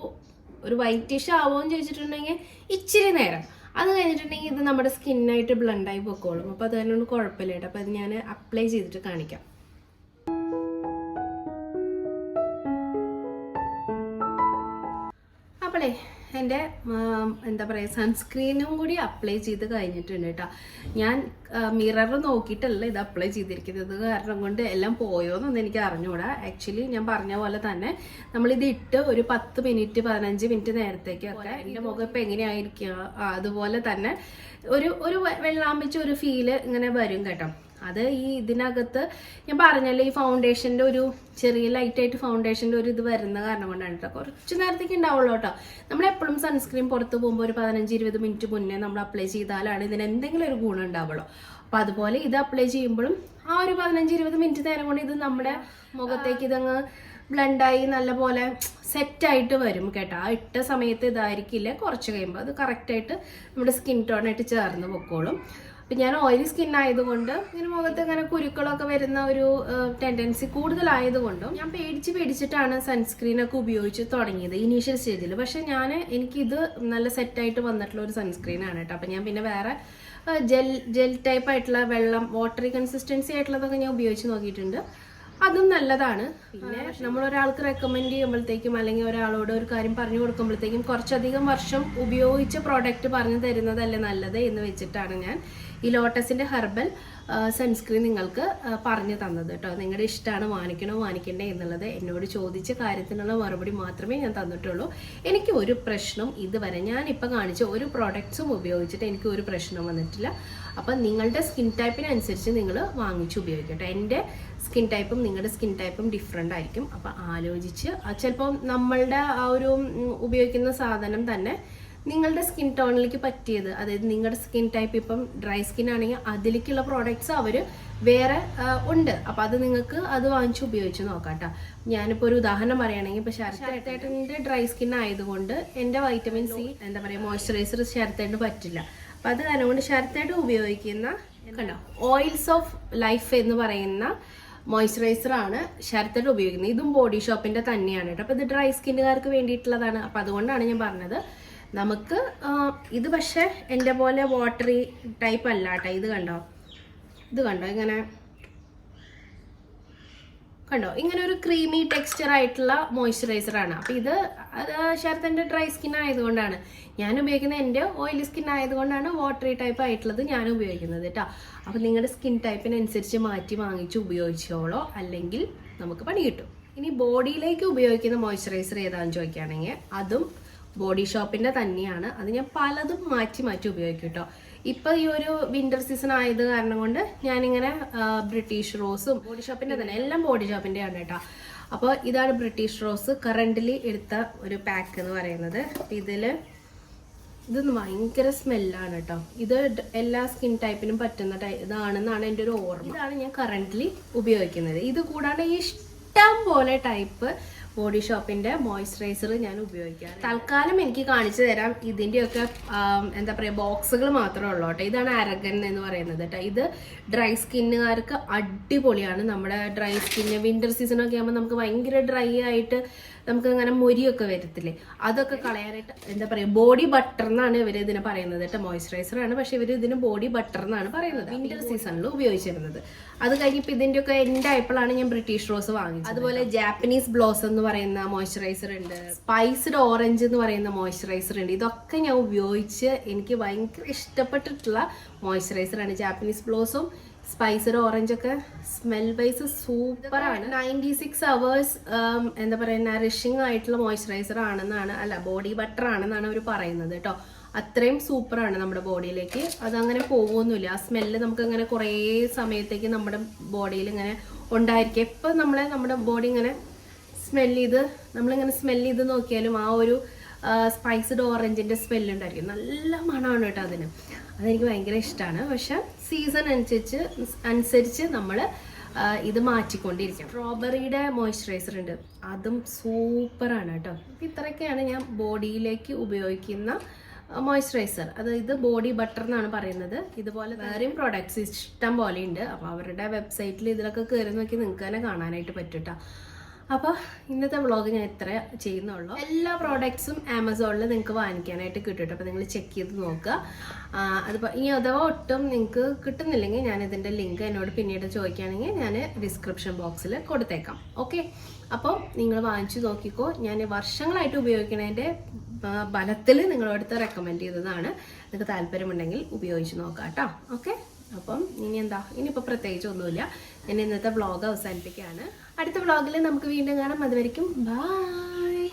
ഒരു വൈറ്റിഷ് ആവുമെന്ന് ചോദിച്ചിട്ടുണ്ടെങ്കിൽ ഇച്ചിരി നേരം. അത് കഴിഞ്ഞിട്ടുണ്ടെങ്കിൽ ഇത് നമ്മുടെ സ്കിന്നായിട്ട് ബ്ലണ്ടായി പൊക്കോളും. അപ്പോൾ അത് അതിനോട് കുഴപ്പമില്ല കേട്ടോ അപ്പോൾ അത് ഞാൻ അപ്ലൈ ചെയ്തിട്ട് കാണിക്കാം. എന്റെ എന്താ പറയുക സൺസ്ക്രീനും കൂടി അപ്ലൈ ചെയ്ത് കഴിഞ്ഞിട്ടുണ്ട് കേട്ടോ ഞാൻ മിറർ നോക്കിയിട്ടല്ല ഇത് അപ്ലൈ ചെയ്തിരിക്കുന്നത്. കാരണം കൊണ്ട് എല്ലാം പോയോന്നൊന്നും എനിക്ക് അറിഞ്ഞുകൂടാ ആക്ച്വലി ഞാൻ പറഞ്ഞ പോലെ തന്നെ നമ്മളിത് ഇട്ട് ഒരു പത്ത് മിനിറ്റ് പതിനഞ്ച് മിനിറ്റ് നേരത്തേക്കൊക്കെ എന്റെ മുഖം ഇപ്പം എങ്ങനെയായിരിക്കുക അതുപോലെ തന്നെ ഒരു ഒരു വെള്ളാമ്പിച്ച ഒരു ഫീൽ ഇങ്ങനെ വരും കേട്ടോ. അത് ഈ ഇതിനകത്ത് ഞാൻ പറഞ്ഞല്ലോ ഈ ഫൗണ്ടേഷന്റെ ഒരു ചെറിയ ലൈറ്റായിട്ട് ഫൗണ്ടേഷന്റെ ഒരു ഇത് വരുന്ന കാരണം കൊണ്ടാണ് കേട്ടോ കുറച്ച് നേരത്തേക്ക് ഉണ്ടാവുള്ളൂ കേട്ടോ നമ്മൾ എപ്പോഴും സൺസ്ക്രീൻ പുറത്ത് പോകുമ്പോൾ ഒരു പതിനഞ്ച് ഇരുപത് മിനിറ്റ് മുന്നേ നമ്മൾ അപ്ലൈ ചെയ്താലാണ് ഇതിന് എന്തെങ്കിലും ഒരു ഗുണം ഉണ്ടാവുള്ളൂ. അപ്പോൾ അതുപോലെ ഇത് അപ്ലൈ ചെയ്യുമ്പോഴും ആ ഒരു പതിനഞ്ച് ഇരുപത് മിനിറ്റ് നേരം കൊണ്ട് ഇത് നമ്മുടെ മുഖത്തേക്ക് ഇതങ്ങ് ബ്ലണ്ടായി നല്ലപോലെ സെറ്റായിട്ട് വരും കേട്ടോ. ആ ഇട്ട സമയത്ത് ഇതായിരിക്കില്ല. കുറച്ച് കഴിയുമ്പോൾ അത് കറക്റ്റായിട്ട് നമ്മുടെ സ്കിൻ ടോണായിട്ട് ചേർന്ന് പൊക്കോളും. അപ്പം ഞാൻ ഓയിലി സ്കിൻ ആയതുകൊണ്ട് ഇങ്ങനെ മുഖത്ത് ഇങ്ങനെ കുരുക്കളൊക്കെ വരുന്ന ഒരു ടെൻഡൻസി കൂടുതലായതുകൊണ്ടും ഞാൻ പേടിച്ച് പേടിച്ചിട്ടാണ് സൺസ്ക്രീൻ ഒക്കെ ഉപയോഗിച്ച് തുടങ്ങിയത് ഇനീഷ്യൽ സ്റ്റേജിൽ പക്ഷെ ഞാൻ എനിക്കിത് നല്ല സെറ്റായിട്ട് വന്നിട്ടുള്ള ഒരു സൺസ്ക്രീൻ ആണ് കേട്ടോ. അപ്പം ഞാൻ പിന്നെ വേറെ ജെൽ ജെൽ ടൈപ്പ് ആയിട്ടുള്ള വെള്ളം വാട്ടറി കൺസിസ്റ്റൻസി ആയിട്ടുള്ളതൊക്കെ ഞാൻ ഉപയോഗിച്ച് നോക്കിയിട്ടുണ്ട്. അതും നല്ലതാണ്. പിന്നെ നമ്മൾ ഒരാൾക്ക് റെക്കമെൻഡ് ചെയ്യുമ്പോഴത്തേക്കും അല്ലെങ്കിൽ ഒരാളോട് ഒരു കാര്യം പറഞ്ഞു കൊടുക്കുമ്പോഴത്തേക്കും കുറച്ചധികം വർഷം ഉപയോഗിച്ച പ്രോഡക്റ്റ് പറഞ്ഞു തരുന്നതല്ലേ നല്ലത് എന്ന് വെച്ചിട്ടാണ് ഞാൻ ഈ ലോട്ടസിന്റെ ഹെർബൽ സൺസ്ക്രീൻ നിങ്ങൾക്ക് പറഞ്ഞു തന്നത് കേട്ടോ. നിങ്ങളുടെ ഇഷ്ടമാണ് വാങ്ങിക്കണോ വാങ്ങിക്കണ്ടേ എന്നുള്ളത് എന്നോട് ചോദിച്ച കാര്യത്തിനുള്ള മറുപടി മാത്രമേ ഞാൻ തന്നിട്ടുള്ളൂ. എനിക്ക് ഒരു പ്രശ്നം ഇതുവരെ ഇപ്പം കാണിച്ച ഒരു പ്രോഡക്റ്റ്സും ഉപയോഗിച്ചിട്ട് എനിക്ക് ഒരു പ്രശ്നം വന്നിട്ടില്ല. അപ്പം നിങ്ങളുടെ സ്കിൻ ടൈപ്പിനനുസരിച്ച് നിങ്ങൾ വാങ്ങിച്ച് ഉപയോഗിക്കട്ടെ. എന്റെ സ്കിൻ ടൈപ്പും നിങ്ങളുടെ സ്കിൻ ടൈപ്പും ഡിഫറെന്റ് ആയിരിക്കും. അപ്പോൾ ആലോചിച്ച് ചിലപ്പോൾ നമ്മളുടെ ആ ഒരു ഉപയോഗിക്കുന്ന സാധനം തന്നെ നിങ്ങളുടെ സ്കിൻ ടോണിലേക്ക് പറ്റിയത്. അതായത് നിങ്ങളുടെ സ്കിൻ ടൈപ്പ് ഇപ്പം ഡ്രൈ സ്കിൻ ആണെങ്കിൽ അതിലേക്കുള്ള പ്രോഡക്റ്റ്സ് അവർ വേറെ ഉണ്ട്. അപ്പം അത് നിങ്ങൾക്ക് അത് വാങ്ങിച്ച് ഉപയോഗിച്ച് നോക്കാം കേട്ടോ ഞാനിപ്പോൾ ഒരു ഉദാഹരണം പറയുകയാണെങ്കിൽ ഇപ്പോൾ ശരത്തേട്ടന്റെ ഡ്രൈ സ്കിൻ ആയതുകൊണ്ട് എന്റെ വൈറ്റമിൻ സി എന്താ പറയുക മോയ്സ്ചറൈസർ ശരത്തേട്ടന് പറ്റില്ല. അപ്പം അത് കാരണം കൊണ്ട് ഉപയോഗിക്കുന്ന കണ്ടോ ഓയിൽസ് ഓഫ് ലൈഫ് എന്ന് പറയുന്ന മോയ്സ്ചറൈസർ ആണ് ശരത്തേട്ട് ഉപയോഗിക്കുന്നത്. ഇതും ബോഡി ഷോപ്പിന്റെ തന്നെയാണ് കേട്ടോ അപ്പോൾ ഇത് ഡ്രൈ സ്കിന്നുകാർക്ക് വേണ്ടിയിട്ടുള്ളതാണ്. അപ്പോൾ അതുകൊണ്ടാണ് ഞാൻ പറഞ്ഞത്. നമുക്ക് ഇത് പക്ഷേ എന്റെ പോലെ വാട്ടറി ടൈപ്പ് അല്ല കേട്ടോ ഇത് കണ്ടോ? ഇത് കണ്ടോ? ഇങ്ങനെ കണ്ടോ? ഇങ്ങനെ ഒരു ക്രീമി ടെക്സ്ചർ ആയിട്ടുള്ള മോയ്സ്ചറൈസർ ആണ്. അപ്പം ഇത് ശരത്തിന്റെ ഡ്രൈ സ്കിൻ ആയതുകൊണ്ടാണ്. ഞാൻ ഉപയോഗിക്കുന്ന എന്റെ ഓയിലി സ്കിൻ ആയതുകൊണ്ടാണ് വാട്ടറി ടൈപ്പ് ആയിട്ടുള്ളത് ഞാൻ ഉപയോഗിക്കുന്നത് കേട്ടോ അപ്പം നിങ്ങളുടെ സ്കിൻ ടൈപ്പിനനുസരിച്ച് മാറ്റി വാങ്ങിച്ച് ഉപയോഗിച്ചോളോ. അല്ലെങ്കിൽ നമുക്ക് പണി കിട്ടും. ഇനി ബോഡിയിലേക്ക് ഉപയോഗിക്കുന്ന മോയ്സ്ചറൈസർ ഏതാണെന്ന് ചോദിക്കുകയാണെങ്കിൽ അതും ബോഡി ഷോപ്പിന്റെ തന്നെയാണ്. അത് ഞാൻ പലതും മാറ്റി മാറ്റി ഉപയോഗിക്കും കേട്ടോ ഇപ്പൊ ഈ ഒരു വിന്റർ സീസൺ ആയത് കാരണം കൊണ്ട് ഞാനിങ്ങനെ ബ്രിട്ടീഷ് റോസും ബോഡി ഷോപ്പിന്റെ തന്നെ എല്ലാം ബോഡി ഷോപ്പിന്റെ ആണ് കേട്ടോ അപ്പോൾ ഇതാണ് ബ്രിട്ടീഷ് റോസ് കറന്റ്ലി എടുത്ത ഒരു പാക്ക് എന്ന് പറയുന്നത്. ഇതിൽ ഇതൊന്ന് ഭയങ്കര സ്മെല്ലാണ് കേട്ടോ ഇത് എല്ലാ സ്കിൻ ടൈപ്പിനും പറ്റുന്ന ടൈ ഇതാണെന്നാണ് എന്റെ ഒരു ഓർമ്മ. ഇതാണ് ഞാൻ കറന്റ്ലി ഉപയോഗിക്കുന്നത്. ഇത് കൂടാണ്ട് ഇഷ്ടം പോലെ ടൈപ്പ് ബോഡി ഷോപ്പിന്റെ മോയ്സ്ചറൈസർ ഞാൻ ഉപയോഗിക്കാം തൽക്കാലം എനിക്ക് കാണിച്ചു തരാം. ഇതിന്റെയൊക്കെ എന്താ പറയുക ബോക്സുകൾ മാത്രമേ ഉള്ളൂ കേട്ടോ. ഇതാണ് അരഗൻ എന്ന് പറയുന്നത് കേട്ടോ. ഇത് ഡ്രൈ സ്കിന്നുകാർക്ക് അടിപൊളിയാണ്. നമ്മുടെ ഡ്രൈ സ്കിന്ന് വിന്റർ സീസൺ ഒക്കെ ആകുമ്പോൾ നമുക്ക് ഭയങ്കര ഡ്രൈ ആയിട്ട് നമുക്ക് അങ്ങനെ മൊരിയൊക്കെ വരത്തില്ലേ? അതൊക്കെ കളയാനായിട്ട് എന്താ പറയുക ബോഡി ബട്ടർ എന്നാണ് ഇവർ ഇതിനെ പറയുന്നത് കേട്ടോ. മോയ്സ്ചറൈസർ ആണ്. പക്ഷെ ഇവർ ഇതിന് ബോഡി ബട്ടർ എന്നാണ് പറയുന്നത്. വിന്റർ സീസണിൽ ഉപയോഗിച്ചിരുന്നത്. അത് കഴിഞ്ഞപ്പോൾ ഇതിന്റെ ഒക്കെ എന്റെ ആയപ്പോഴാണ് ഞാൻ ബ്രിട്ടീഷ് റോസ് വാങ്ങിച്ചത് അതുപോലെ ജാപ്പനീസ് ബ്ലോസ് എന്ന് പറയുന്ന മോയ്സ്ചറൈസർ ഉണ്ട്. സ്പൈസ്ഡ് ഓറഞ്ച് എന്ന് പറയുന്ന മോയ്സ്ചറൈസർ ഉണ്ട്. ഇതൊക്കെ ഞാൻ ഉപയോഗിച്ച് എനിക്ക് ഭയങ്കര ഇഷ്ടപ്പെട്ടിട്ടുള്ള മോയ്സ്ചറൈസർ ആണ്. ജാപ്പനീസ് ബ്ലോസും സ്പൈസഡ് ഓറഞ്ച് ഒക്കെ സ്മെൽ വൈസ് സൂപ്പറാണ് നയന്റി സിക്സ് അവേഴ്സ് എന്താ പറയുക നറിഷിങ് ആയിട്ടുള്ള മോയ്സ്ചറൈസർ ആണെന്നാണ് അല്ല ബോഡി ബട്ടർ ആണെന്നാണ് അവർ പറയുന്നത് കേട്ടോ. അത്രയും സൂപ്പറാണ് നമ്മുടെ ബോഡിയിലേക്ക് അതങ്ങനെ പോകുമൊന്നുമില്ല ആ സ്മെല്ല് നമുക്ക് അങ്ങനെ കുറേ സമയത്തേക്ക് നമ്മുടെ ബോഡിയിൽ ഇങ്ങനെ ഉണ്ടായിരിക്കും. എപ്പോൾ നമ്മളെ നമ്മുടെ ബോഡി ഇങ്ങനെ സ്മെൽ ചെയ്ത് നമ്മളിങ്ങനെ സ്മെൽ ചെയ്ത് നോക്കിയാലും ആ ഒരു സ്പൈസ്ഡ് ഓറഞ്ചിന്റെ സ്മെല്ലുണ്ടായിരിക്കും നല്ല മണമാണ് കേട്ടോ അതിന്. അതെനിക്ക് ഭയങ്കര ഇഷ്ടമാണ് പക്ഷെ സീസൺ അനുസരിച്ച് അനുസരിച്ച് നമ്മൾ ഇത് മാറ്റിക്കൊണ്ടിരിക്കണം. സ്ട്രോബെറിയുടെ മോയ്സ്ചറൈസർ ഉണ്ട്. അതും സൂപ്പറാണ് കേട്ടോ. ഇത്രയൊക്കെയാണ് ഞാൻ ബോഡിയിലേക്ക് ഉപയോഗിക്കുന്ന മോയ്സ്ചറൈസർ അത് ഇത് ബോഡി ബട്ടർ എന്നാണ് പറയുന്നത്. ഇതുപോലെ വേറെയും പ്രോഡക്ട്സ് ഇഷ്ടം പോലെ ഉണ്ട്. അപ്പോൾ അവരുടെ വെബ്സൈറ്റിൽ ഇതിലൊക്കെ കയറി നോക്കി നിങ്ങൾക്ക് തന്നെ കാണാനായിട്ട് പറ്റും കേട്ടോ. അപ്പോൾ ഇന്നത്തെ വ്ളോഗ് ഞാൻ ഇത്ര ചെയ്യുന്നുള്ളൂ. എല്ലാ പ്രോഡക്ട്സും ആമസോണിൽ നിങ്ങൾക്ക് വാങ്ങിക്കാനായിട്ട് കിട്ടും അപ്പോൾ നിങ്ങൾ ചെക്ക് ചെയ്ത് നോക്കുക. അതിപ്പോൾ ഇനി അഥവാ ഒട്ടും നിങ്ങൾക്ക് കിട്ടുന്നില്ലെങ്കിൽ ഞാൻ ഇതിന്റെ ലിങ്ക് എന്നോട് പിന്നീട് ചോദിക്കുകയാണെങ്കിൽ ഞാൻ ഡിസ്ക്രിപ്ഷൻ ബോക്സിൽ കൊടുത്തേക്കാം. ഓക്കെ അപ്പോൾ നിങ്ങൾ വാങ്ങിച്ചു നോക്കിക്കോ. ഞാൻ വർഷങ്ങളായിട്ട് ഉപയോഗിക്കുന്നതിന്റെ ബലത്തിൽ നിങ്ങളടുത്ത് റെക്കമെൻഡ് ചെയ്തതാണ്. നിങ്ങൾക്ക് താല്പര്യമുണ്ടെങ്കിൽ ഉപയോഗിച്ച് നോക്കാം കേട്ടോ ഓക്കെ അപ്പം ഇനി എന്താ? ഇനിയിപ്പോൾ പ്രത്യേകിച്ച് ഒന്നുമില്ല. ഞാൻ ഇന്നത്തെ വ്ളോഗ് അവസാനിപ്പിക്കുകയാണ്. അടുത്ത വ്ളോഗിൽ നമുക്ക് വീണ്ടും കാണാം. അതുവരെക്കും ബൈ